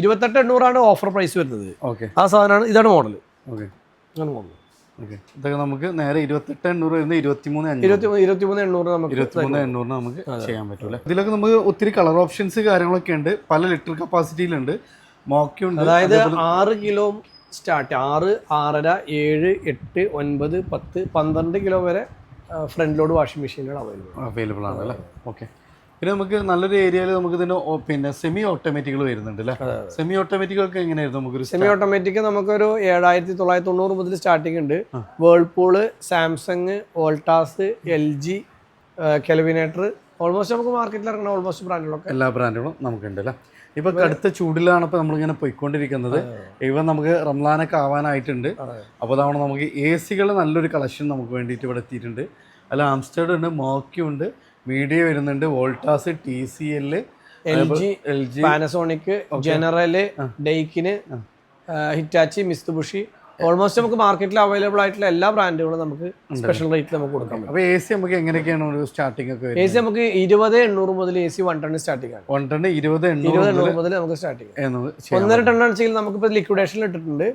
ഇരുപത്തെട്ട് എണ്ണൂറാണ് ഓഫർ പ്രൈസ് വരുന്നത്. ഓക്കെ. ആ സാധനമാണ് ഇതാണ് മോഡൽ ഓക്കെ. ഇതാണ് മോഡൽ ഇതൊക്കെ നമുക്ക് നേരെ ഇരുപത്തെട്ട് എണ്ണൂറ് വരുന്ന ഇരുപത്തിമൂന്ന് ഇരുപത്തി ഇരുപത്തിമൂന്ന് എണ്ണൂറ് നമുക്ക് ഇരുപത്തിമൂന്ന് എണ്ണൂറിന് നമുക്ക് ചെയ്യാൻ പറ്റൂല ഇതിലൊക്കെ നമുക്ക് ഒത്തിരി കളർ ഓപ്ഷൻസ് കാര്യങ്ങളൊക്കെ ഉണ്ട്. പല ലിറ്റർ കപ്പാസിറ്റിയിലുണ്ട്. മോക്കുണ്ട് അതായത് ആറ് കിലോ സ്റ്റാർട്ട് ആറ് ആറര ഏഴ് എട്ട് ഒൻപത് പത്ത് പന്ത്രണ്ട് കിലോ വരെ ഫ്രണ്ട് ലോഡ് വാഷിംഗ് മെഷീനുകൾ അവൈലബിൾ അവൈലബിൾ ആണ് അല്ലേ? ഓക്കെ. പിന്നെ നമുക്ക് നല്ലൊരു ഏരിയയിൽ നമുക്ക് ഇതിന് പിന്നെ സെമി ഓട്ടോമാറ്റിക്കുകൾ വരുന്നുണ്ട് അല്ലേ? സെമി ഓട്ടോമാറ്റിക്കുകൾക്ക് എങ്ങനെയായിരുന്നു നമുക്ക് സെമി ഓട്ടോമാറ്റിക് നമുക്കൊരു ഏഴായിരത്തി തൊള്ളായിരത്തി തൊണ്ണൂറ് മുതൽ സ്റ്റാർട്ടിംഗ് ഉണ്ട്. Whirlpool Samsung Voltas L G Kelvinator almost നമുക്ക് മാർക്കറ്റിൽ ഇറങ്ങുന്ന ഓൾമോസ്റ്റ് ബ്രാൻഡുകളൊക്കെ എല്ലാ ബ്രാൻഡുകളും നമുക്കുണ്ട് അല്ലേ? ഇപ്പൊ കടുത്ത ചൂടിലാണ് ഇപ്പൊ നമ്മളിങ്ങനെ പോയിക്കൊണ്ടിരിക്കുന്നത്. ഇവ നമുക്ക് റംലാനൊക്കെ ആവാനായിട്ടുണ്ട്. അപ്പോൾ അതാണ് നമുക്ക് എ സികൾ നല്ലൊരു കളക്ഷൻ നമുക്ക് വേണ്ടിയിട്ട് ഇവിടെ എത്തിയിട്ടുണ്ട്. അല്ല ആംസ്റ്റേഡ് ഉണ്ട് മോക്കിയുണ്ട് ഉണ്ട്. മീഡിയ വരുന്നുണ്ട് Voltas T C L L G L G Panasonic General Daikin Hitachi Mitsubishi almost നമുക്ക് മാർക്കറ്റിൽ അവൈലബിൾ ആയിട്ടുള്ള എല്ലാ ബ്രാൻഡുകളും നമുക്ക് സ്പെഷ്യൽ റേറ്റിൽ നമുക്ക് കൊടുക്കാം അപ്പോൾ എ സി നമുക്ക് എങ്ങനെയൊക്കെയാണ് ഒരു സ്റ്റാർട്ടിംഗ് ഒക്കെ എ സി നമുക്ക് ഇരുപത് എണ്ണൂറ് മുതൽ A C one ton starting ആണ്. വൺ ടൺ ഇരുപത് ഇരുപത് എണ്ണൂറ് മുതൽ നമുക്ക് സ്റ്റാർട്ടിംഗ് ഒന്നര ടൺ ആണെങ്കിൽ നമുക്കിപ്പോൾ ലിക്വിഡേഷനിൽ ഇട്ടിട്ടുണ്ട്.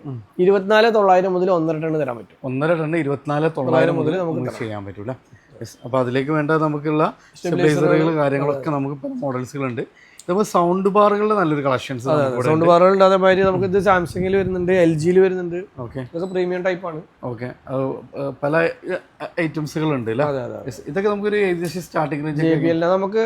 ഇരുപത്തിനാല് തൊള്ളായിരം മുതൽ ഒന്നര ടൺ തരാൻ പറ്റും. ഒന്നര ടൺ ഇരുപത്തിനാല് തൊള്ളായിരം മുതൽ നമുക്ക് ചെയ്യാൻ പറ്റൂല. അപ്പോൾ അതിലേക്ക് വേണ്ട നമുക്കുള്ള സ്റ്റെബിലൈസറുകൾ കാര്യങ്ങളൊക്കെ നമുക്ക് പല മോഡൽസുകളുണ്ട് ഇതുമ്പോൾ സൗണ്ട് ബാറുകളുടെ നല്ലൊരു കളക്ഷൻസ് സൗണ്ട് ബാറുകളുണ്ട് അതേമാതിരി നമുക്ക് ഇത് സാംസങ്ങിൽ വരുന്നുണ്ട് എൽ ജിയിൽ വരുന്നുണ്ട്. ഓക്കെ ഇതൊക്കെ പ്രീമിയം ടൈപ്പ് ആണ്. ഓക്കെ പല ഐറ്റംസുകളുണ്ട് ഇതൊക്കെ നമുക്കൊരു ഏകദേശം സ്റ്റാർട്ടിംഗ് നമുക്ക്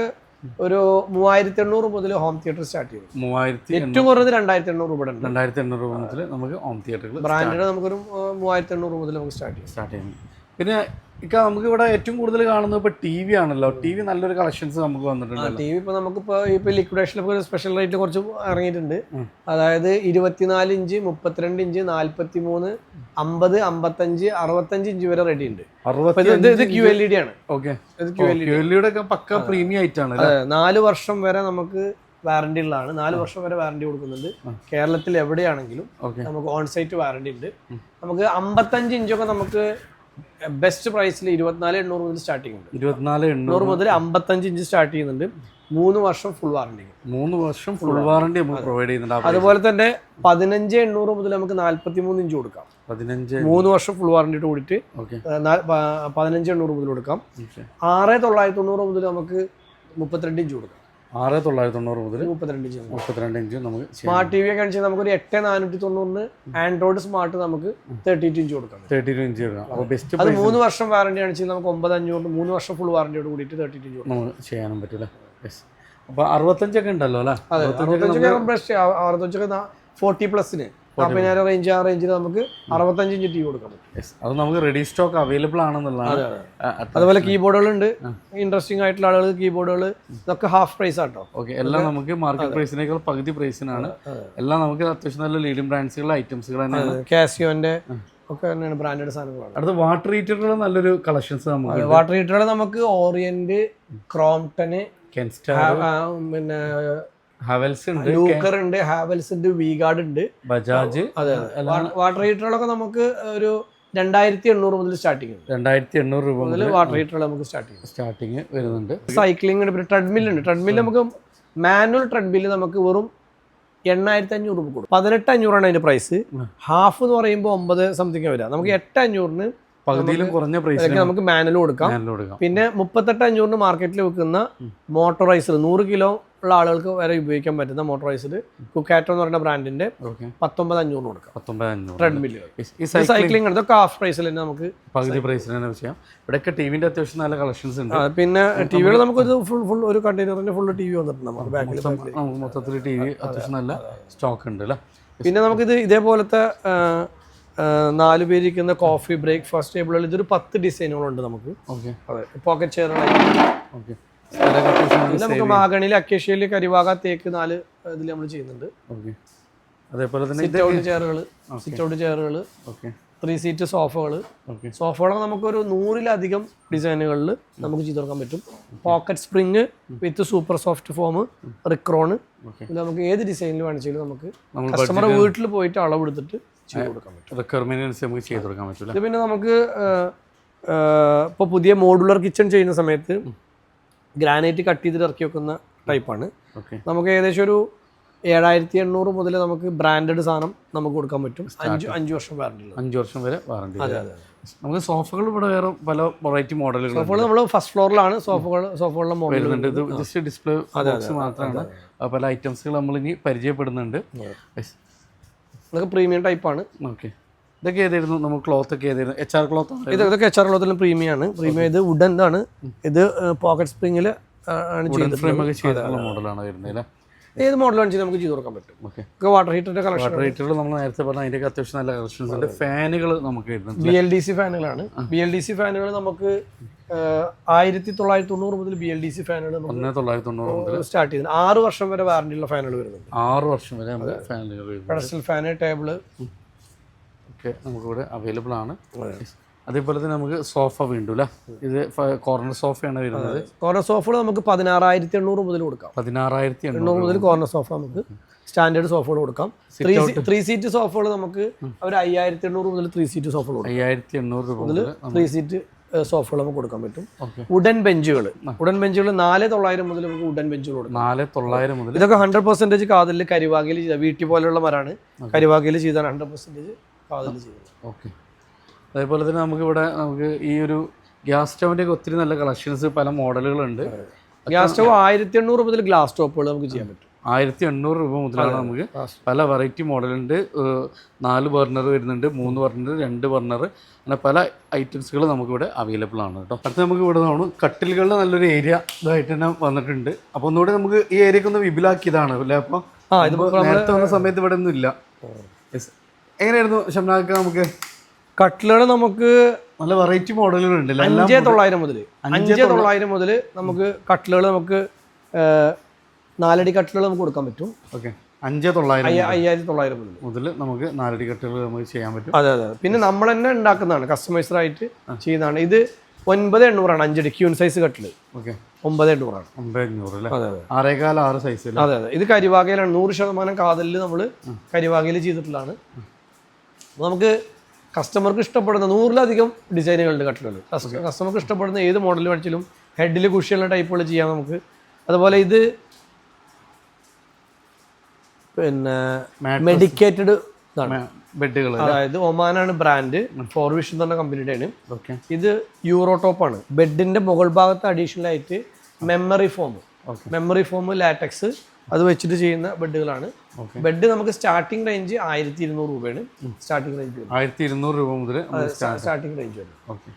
ഒരു മൂവായിരത്തി എണ്ണൂറ് മുതൽ ഹോം തിയേറ്റർ സ്റ്റാർട്ട് ചെയ്യും. മൂവായിരത്തി ഏറ്റവും കുറഞ്ഞത് രണ്ടായിരത്തി എണ്ണൂറ് രൂപ രണ്ടായിരത്തി എണ്ണൂറ് രൂപ മുതൽ നമുക്ക് ഹോം തിയേറ്ററുകൾ ബ്രാൻഡിന് നമുക്കൊരു മൂവായിരത്തി എണ്ണൂറ് മുതൽ നമുക്ക് സ്റ്റാർട്ട് ചെയ്യാം. സ്റ്റാർട്ട് ചെയ്യാം പിന്നെ ഇക്ക നമുക്ക് ഇവിടെ ഏറ്റവും കൂടുതൽ കാണുന്നത് ഇപ്പൊ ടി വി ആണല്ലോ. ടി വി നല്ലൊരു കളക്ഷൻസ് നമുക്ക് വന്നിട്ടുണ്ട് ടി വി ഇപ്പൊ നമുക്കിപ്പോ ഇപ്പൊ ഒരു സ്പെഷ്യൽ റേറ്റ് കുറച്ച് ഇറങ്ങിയിട്ടുണ്ട്. അതായത് ഇരുപത്തിനാല് ഇഞ്ച് മുപ്പത്തിരണ്ട് ഇഞ്ച് നാല്പത്തി മൂന്ന് അമ്പത് അമ്പത്തഞ്ച് അറുപത്തഞ്ച് ഇഞ്ച് വരെ റെഡി ഉണ്ട്. ഇത് ഇത് ഇത് ക്യു എൽ ഇ ഡി ആണ്. ഓക്കെ. പക്ക പ്രീമിയം ആയിട്ടാണ് അതെ നാല് വർഷം വരെ നമുക്ക് വാറണ്ടി ഉള്ളതാണ്. നാല് വർഷം വരെ വാറണ്ടി കൊടുക്കുന്നുണ്ട്. കേരളത്തിൽ എവിടെയാണെങ്കിലും നമുക്ക് ഓൺ സൈറ്റ് വാറണ്ടി ഉണ്ട്. നമുക്ക് അമ്പത്തഞ്ച് ഇഞ്ചൊക്കെ നമുക്ക് ബെസ്റ്റ് പ്രൈസിൽ ഇരുപത്തിനാല് എണ്ണൂറ് മുതൽ സ്റ്റാർട്ടിംഗ് ഉണ്ട് ഇരുപത്തിനാല് എണ്ണൂറ് മുതൽ അമ്പത്തഞ്ച് ഇഞ്ച് സ്റ്റാർട്ട് ചെയ്യുന്നുണ്ട്. മൂന്ന് വർഷം ഫുൾ വാറണ്ടി മൂന്ന് വർഷം ഫുൾ വാറണ്ടി നമുക്ക് പ്രൊവൈഡ് ചെയ്യുന്നുണ്ട് അതുപോലെ തന്നെ പതിനഞ്ച് എണ്ണൂറ് മുതൽ നമുക്ക് നാല്പത്തി മൂന്ന് ഇഞ്ച് കൊടുക്കാം. പതിനഞ്ച് മൂന്ന് വർഷം ഫുൾ വാറണ്ടി കൂടിയിട്ട് ഓക്കെ പതിനഞ്ച് എണ്ണൂറ് മുതൽ കൊടുക്കാം. ആറ് തൊള്ളായിരത്തി തൊണ്ണൂറ് മുതൽ നമുക്ക് മുപ്പത്തിരണ്ട് ഇഞ്ച് കൊടുക്കാം. ആറ് തൊള്ളായിരത്തി തൊണ്ണൂറ് മുതൽ മുപ്പത്തിരണ്ട് ഇഞ്ച് മുപ്പത്തിരണ്ട് ഇഞ്ച് നമുക്ക് സ്മാർട്ട് ടി വി ഒക്കെ ആണെന്ന് നമുക്ക് ഒരു എട്ട് നാനൂറ്റി തൊണ്ണൂറിന് ആൻഡ്രോയിഡ് സ്മാർട്ട് നമുക്ക് തേർട്ടി ടു ഇഞ്ച് കൊടുക്കാം. തേർട്ടി ടു ഇഞ്ച് എടുക്കാം അപ്പോൾ ബെസ്റ്റ് അത് മൂന്ന് വർഷം വാറണ്ടി ആണെന്ന് നമുക്ക് ഒമ്പത് അഞ്ഞൂറ് മൂന്ന് വർഷം ഫുൾ വാറണ്ടിയോട് കൂടിയിട്ട് തേർട്ടി ടു ഇഞ്ച് നമുക്ക് ചെയ്യാനും പറ്റില്ല? യെസ് അപ്പോൾ അറുപത്തഞ്ചൊക്കെ ഉണ്ടല്ലോ അല്ലേ? അറുപത്തഞ്ചൊക്കെ ഫോർട്ടി പ്ലസിന് നാൽപ്പതിനായിരം റേഞ്ച് ആ റേഞ്ചിൽ നമുക്ക് അറുപത്തഞ്ച് ഇഞ്ച് ടി പറ്റും അത് നമുക്ക് റെഡി സ്റ്റോക്ക് അവൈലബിൾ ആണെന്നുള്ളതാണ്. അതുപോലെ കീബോർഡുകൾ ഉണ്ട്. കീബോർഡുകളുണ്ട് ഇൻട്രസ്റ്റിംഗ് ആയിട്ടുള്ള ആളുകൾ കീബോർഡുകൾ ഇതൊക്കെ ഹാഫ് പ്രൈസ് ആട്ടോ. ഓക്കെ എല്ലാം നമുക്ക് മാർക്കറ്റ് പ്രൈസിനേക്കാൾ പകുതി പ്രൈസിനാണ് എല്ലാം നമുക്ക് അത്യാവശ്യം നല്ല ലീഡിംഗ് ബ്രാൻഡ്സുകളുടെ ഐറ്റംസുകൾ തന്നെയാണ്. കാസിയോന്റെ ഒക്കെ തന്നെയാണ് ബ്രാൻഡഡ് സാധനങ്ങളാണ്. അടുത്ത വാട്ടർ ഹീറ്ററുകൾ നല്ലൊരു കളക്ഷൻസ് നമുക്ക് വാട്ടർ ഹീറ്ററുകൾ നമുക്ക് ഓറിയന്റ് കെൻസ്റ്റാർ പിന്നെ ഹവൽസ് ഉണ്ട്. ലൂക്കർ ഉണ്ട് ഹാവൽസ് ഉണ്ട് വീഗാർഡ് ഉണ്ട്. ബജാജ്. അതെ വാട്ടർ ഹീറ്ററുകളൊക്കെ നമുക്ക് ഒരു രണ്ടായിരത്തി എണ്ണൂറ് മുതൽ സ്റ്റാർട്ടിങ് രണ്ടായിരത്തി എണ്ണൂറ് രൂപ മുതൽ വാട്ടർ ഹീറ്ററുകൾ നമുക്ക് സ്റ്റാർട്ട് ചെയ്യും സ്റ്റാർട്ടിങ് വരുന്നുണ്ട്. സൈക്ലിംഗ് ഉണ്ട് പിന്നെ ട്രെഡ്മിൽ ഉണ്ട്. ട്രെഡ്മിൽ നമുക്ക് മാനുവൽ ട്രെഡ്മിൽ നമുക്ക് വെറും എണ്ണായിരത്തി അഞ്ഞൂറ് രൂപ കൊടുക്കും പതിനെട്ട് അഞ്ഞൂറാണ് അതിന്റെ പ്രൈസ് ഹാഫ് എന്ന് പറയുമ്പോൾ ഒമ്പത് സംതിങ് വരിക നമുക്ക് എട്ട് അഞ്ഞൂറിന് പകുതിയിലും കുറഞ്ഞ പ്രൈസ് നമുക്ക് മാനുവൽ കൊടുക്കാം. കൊടുക്കാം. പിന്നെ മുപ്പത്തെട്ട് അഞ്ഞൂറിന് മാർക്കറ്റിൽ വിൽക്കുന്ന മോട്ടോറൈസർ നൂറ് കിലോ ഉള്ള ആളുകൾക്ക് വരെ ഉപയോഗിക്കാൻ പറ്റുന്ന മോട്ടോറൈസ്ഡ് കുക്കാറ്റോ എന്ന് പറയുന്ന ബ്രാൻഡിന്റെ പത്തൊമ്പത് അഞ്ഞൂറിന് കൊടുക്കാം. പത്തൊമ്പത് അഞ്ഞൂറ് സൈക്ലിംഗ് ഉണ്ട് ഇതൊക്കെ ഹാഫ് പ്രൈസിൽ തന്നെ നമുക്ക് പകുതി പ്രൈസിൽ തന്നെ ചെയ്യാം. ഇവിടെയൊക്കെ ടിവിന്റെ അത്യാവശ്യം നല്ല കളക്ഷൻസ് ഉണ്ട്. പിന്നെ ടിവിയിൽ നമുക്ക് ഫുൾ ഫുൾ ഒരു കണ്ടെയ്നറിന്റെ ഫുൾ ടി വി വന്നിട്ടുണ്ട് നമുക്ക് ബാക്കിൽ മൊത്തത്തിൽ ടി വി അത്യാവശ്യം നല്ല സ്റ്റോക്ക് ഉണ്ട് അല്ലേ? പിന്നെ നമുക്കിത് ഇതേപോലത്തെ നാല് പേരിക്കുന്ന കോഫി ബ്രേക്ക്ഫാസ്റ്റ് ടേബിളുകൾ ഇതൊരു പത്ത് ഡിസൈനുകളുണ്ട് നമുക്ക്. ഓക്കെ അതെ പോക്കറ്റ് ചെയറുകളായിട്ട് ഓക്കെ നമുക്ക് മാഗണിയിൽ അക്കേഷ്യയിൽ കരിവാക തേക്ക് നാല് ഇതിൽ നമ്മൾ ചെയ്യുന്നുണ്ട്. അതേപോലെ തന്നെ സിറ്റ് ഔട്ട് ചെയറുകൾ സിറ്റ് ഔട്ട് ചെയറുകൾ ത്രീ സീറ്റ് സോഫകൾ സോഫകളൊക്കെ നമുക്കൊരു നൂറിലധികം ഡിസൈനുകളിൽ നമുക്ക് ചെയ്തു കൊടുക്കാൻ പറ്റും. Pocket spring with super soft foam Recron നമുക്ക് ഏത് ഡിസൈനിൽ വേണമെങ്കിലും നമുക്ക് കസ്റ്റമറെ കസ്റ്റമർ വീട്ടിൽ പോയിട്ട് അളവെടുത്തിട്ട് ചെയ്തു കൊടുക്കാൻ പറ്റും. റിക്വയർമെന്റ് നമുക്ക് ചെയ്തു കൊടുക്കാൻ ഇത് പിന്നെ നമുക്ക് ഇപ്പോൾ പുതിയ മോഡുലർ കിച്ചൺ ചെയ്യുന്ന സമയത്ത് ഗ്രാനൈറ്റ് കട്ട് ചെയ്തിട്ട് ഇറക്കി വെക്കുന്ന ടൈപ്പാണ് നമുക്ക് ഏകദേശം ഒരു ഏഴായിരത്തി എണ്ണൂറ് മുതൽ നമുക്ക് ബ്രാൻഡഡ് സാധനം നമുക്ക് കൊടുക്കാൻ പറ്റും. അഞ്ച് അഞ്ച് വർഷം വാറണ്ടി അഞ്ച് വർഷം വരെ വാറണ്ടി അതെ അതെ നമുക്ക് സോഫകൾ ഇവിടെ വേറെ പല വെറൈറ്റി മോഡലുകൾ സോഫകൾ നമ്മൾ ഫസ്റ്റ് ഫ്ലോറിലാണ് സോഫകൾ സോഫകളുടെ മോഡൽ വരുന്നുണ്ട്. ഇത് ജസ്റ്റ് ഡിസ്പ്ലേ മാത്രമാണ്. പല ഐറ്റംസുകൾ നമ്മൾ ഇനി പരിചയപ്പെടുന്നുണ്ട്. പ്രീമിയം ടൈപ്പാണ് ഓക്കെ ഇതൊക്കെ ഏതായിരുന്നു? നമുക്ക് ക്ലോത്ത് ഒക്കെ ഏതായിരുന്നു? എച്ച് ആർ ക്ലോത്ത് ഇത് ഇതൊക്കെ എച്ച് ആർ ക്ലോത്തിലും പ്രീമിയം ആണ്. പ്രീമിയം ഇത് വുഡൻ ആണ് ഇത് പോക്കറ്റ് സ്പ്രിങ്ങിൽ ആണ് ചെയ്തത് ഫ്രെയിം ഒക്കെ ചെയ്തിട്ടുള്ള മോഡലാണ് വരുന്നത് അല്ലേ? ഏത് മോഡലാണ് ചെയ്ത് നമുക്ക് ചെയ്ത് കൊടുക്കാൻ പറ്റും. ഓക്കെ വാട്ടർ ഹീറ്ററിന്റെ കളക്ഷൻ വാട്ടർ ഹീറ്ററിൽ നമ്മൾ നേരത്തെ പറഞ്ഞ അതിന്റെ അത്യാവശ്യം നല്ല കളക്ഷൻസ് ഉണ്ട്. ഫാനുകൾ നമുക്ക് ബി എൽ ഡി സി ഫാനുകളാണ് ബി എൽ ഡി സി ഫാനുകൾ നമുക്ക് ആയിരത്തി തൊള്ളായിരത്തി തൊണ്ണൂറ് മുതൽ ബി എൽ ഡി സി ഫാനുകൾ നമുക്ക് ഒന്ന് തൊള്ളായിരത്തി തൊണ്ണൂറ് മുതൽ സ്റ്റാർട്ട് ചെയ്തത് ആറ് വർഷം വരെ വാറണ്ടിയുള്ള ഫാനുകൾ വരുന്നുണ്ട്. ആറ് വർഷം വരെ നമുക്ക് ഫാനുകൾ പെഡസ്റ്റൽ ഫാന് ടേബിൾ ഒക്കെ നമുക്കിവിടെ അവൈലബിൾ ആണ്. അതേപോലെ തന്നെ നമുക്ക് സോഫ വീണ്ടും അല്ലേ ഇത് കോർണർ സോഫയാണ് വരുന്നത്. കോർണർ സോഫകൾ നമുക്ക് പതിനാറായിരത്തി എണ്ണൂറ് മുതൽ കൊടുക്കാം. പതിനാറായിരത്തി എണ്ണൂറ് മുതൽ കോർണർ സോഫ നമുക്ക് സ്റ്റാൻഡേർഡ് സോഫകൾ കൊടുക്കാം. ത്രീ സീറ്റ് സോഫകൾ നമുക്ക് ഒരു അയ്യായിരത്തി എണ്ണൂറ് മുതൽ ത്രീ സീറ്റ് സോഫകൾ അയ്യായിരത്തി എണ്ണൂറ് രൂപ മുതൽ ത്രീ സീറ്റ് സോഫകൾ നമുക്ക് കൊടുക്കാൻ പറ്റും. ഉഡൻ ബെഞ്ചുകൾ ഉഡൻ ബെഞ്ചുകൾ നാല് തൊള്ളായിരം മുതൽ നമുക്ക് ഉഡൻ ബെഞ്ചുകൾ കൊടുക്കും. നാല് തൊള്ളായിരം മുതൽ ഇതൊക്കെ ഹൺഡ്രഡ് പെർസെന്റേജ് കാതലിൽ കരിവാകയിൽ ചെയ്ത വീട്ടിൽ പോലെയുള്ള മരമാണ് കരിവാകയിൽ ചെയ്താണ് ഹൺഡ്രഡ് പെർസെന്റേജ് കാതലിൽ ചെയ്യുന്നത് ഓക്കെ. അതേപോലെ തന്നെ നമുക്കിവിടെ നമുക്ക് ഈ ഒരു ഗ്യാസ് സ്റ്റവിന്റെ ഒക്കെ ഒത്തിരി നല്ല കളക്ഷൻസ് പല മോഡലുകളുണ്ട്. ഗ്യാസ് സ്റ്റവ് ആയിരത്തി എണ്ണൂറ് മുതൽ ഗ്ലാസ് ടോപ്പുകൾ നമുക്ക് ചെയ്യാൻ പറ്റും. ആയിരത്തി എണ്ണൂറ് രൂപ മുതലാണ് നമുക്ക് പല വെറൈറ്റി മോഡലുണ്ട്. നാല് ബർണർ വരുന്നുണ്ട് മൂന്ന് ബർണർ രണ്ട് ബർണർ. അങ്ങനെ പല ഐറ്റംസുകൾ നമുക്കിവിടെ അവൈലബിൾ ആണ് കേട്ടോ. അടുത്ത് നമുക്ക് ഇവിടെ നോക്കണം കട്ടിലുകളുടെ നല്ലൊരു ഏരിയ ഇതായിട്ട് തന്നെ വന്നിട്ടുണ്ട്. അപ്പോൾ ഒന്നുകൂടി നമുക്ക് ഈ ഏരിയക്ക് ഒന്ന് വിപുലാക്കിയതാണ് അല്ലേ? അപ്പോൾ നേരത്തെ വന്ന സമയത്ത് ഇവിടെ ഒന്നും ഇല്ല. എങ്ങനെയായിരുന്നു ഷംനാക്ക് നമുക്ക്? കട്ട്ലർ നമുക്ക് നല്ല വെറൈറ്റി മോഡലുകൾ ഉണ്ട് അഞ്ചേ തൊള്ളായിരം മുതൽ അഞ്ചേ തൊള്ളായിരം. മുതൽ നമുക്ക് കട്ടിലുകൾ നമുക്ക് നാലടി കട്ടിലുകൾ നമുക്ക് കൊടുക്കാൻ പറ്റും. ഓക്കെ. അഞ്ച് തൊള്ളായിരം അയ്യ- അയ്യായിരത്തി തൊള്ളായിരം മുതൽ മുതൽ നമുക്ക് നാലടി കട്ടുകൾ നമുക്ക് ചെയ്യാൻ പറ്റും. അതെ അതെ പിന്നെ നമ്മൾ തന്നെ ഉണ്ടാക്കുന്നതാണ് കസ്റ്റമൈസറായിട്ട് ആയിട്ട് ചെയ്യുന്നതാണ്. ഇത് ഒൻപത് എണ്ണൂറാണ് അഞ്ചടി ക്യൂൺ സൈസ് കട്ടിൽ ഓക്കെ. ഒമ്പത് എണ്ണൂറാണ്. ഒമ്പത് അഞ്ഞൂറ് അല്ലേ? അതെ അതെ. ആറേകാൽ ആറ് സൈസ് അതെ അതെ. ഇത് കരിവാകയിലാണ്. നൂറ് ശതമാനം കാതലിൽ നമ്മൾ കരിവാകയിൽ ചെയ്തിട്ടുള്ളതാണ്. നമുക്ക് കസ്റ്റമർക്ക് ഇഷ്ടപ്പെടുന്ന നൂറിലധികം ഡിസൈനുകളുണ്ട് കട്ടിലുകൾ കസ്റ്റമർക്ക് ഇഷ്ടപ്പെടുന്ന ഏത് മോഡൽ മേടിച്ചാലും ഹെഡിൽ കുഷിയുള്ള ടൈപ്പുകൾ ചെയ്യാം നമുക്ക്. അതുപോലെ ഇത് പിന്നെ മെഡിക്കേറ്റഡ് ബെഡുകൾ അതായത് ഒമാനാണ് ബ്രാൻഡ് ഫോർ വിഷൻ എന്ന് പറഞ്ഞ കമ്പനിയുടെയാണ് ഇത് യൂറോടോപ്പ് ആണ്. ബെഡിന്റെ മുകൾ ഭാഗത്ത് അഡീഷണൽ ആയിട്ട് memory foam memory foam latex അത് വെച്ചിട്ട് ചെയ്യുന്ന ബെഡുകളാണ്. ബെഡ് നമുക്ക് സ്റ്റാർട്ടിംഗ് റേഞ്ച് ആയിരത്തി ഇരുന്നൂറ് രൂപയാണ്. സ്റ്റാർട്ടിംഗ് റേഞ്ച് ആയിരത്തി ഇരുന്നൂറ് രൂപ മുതൽ സ്റ്റാർട്ടിംഗ് റേഞ്ച് വരും ഓക്കെ.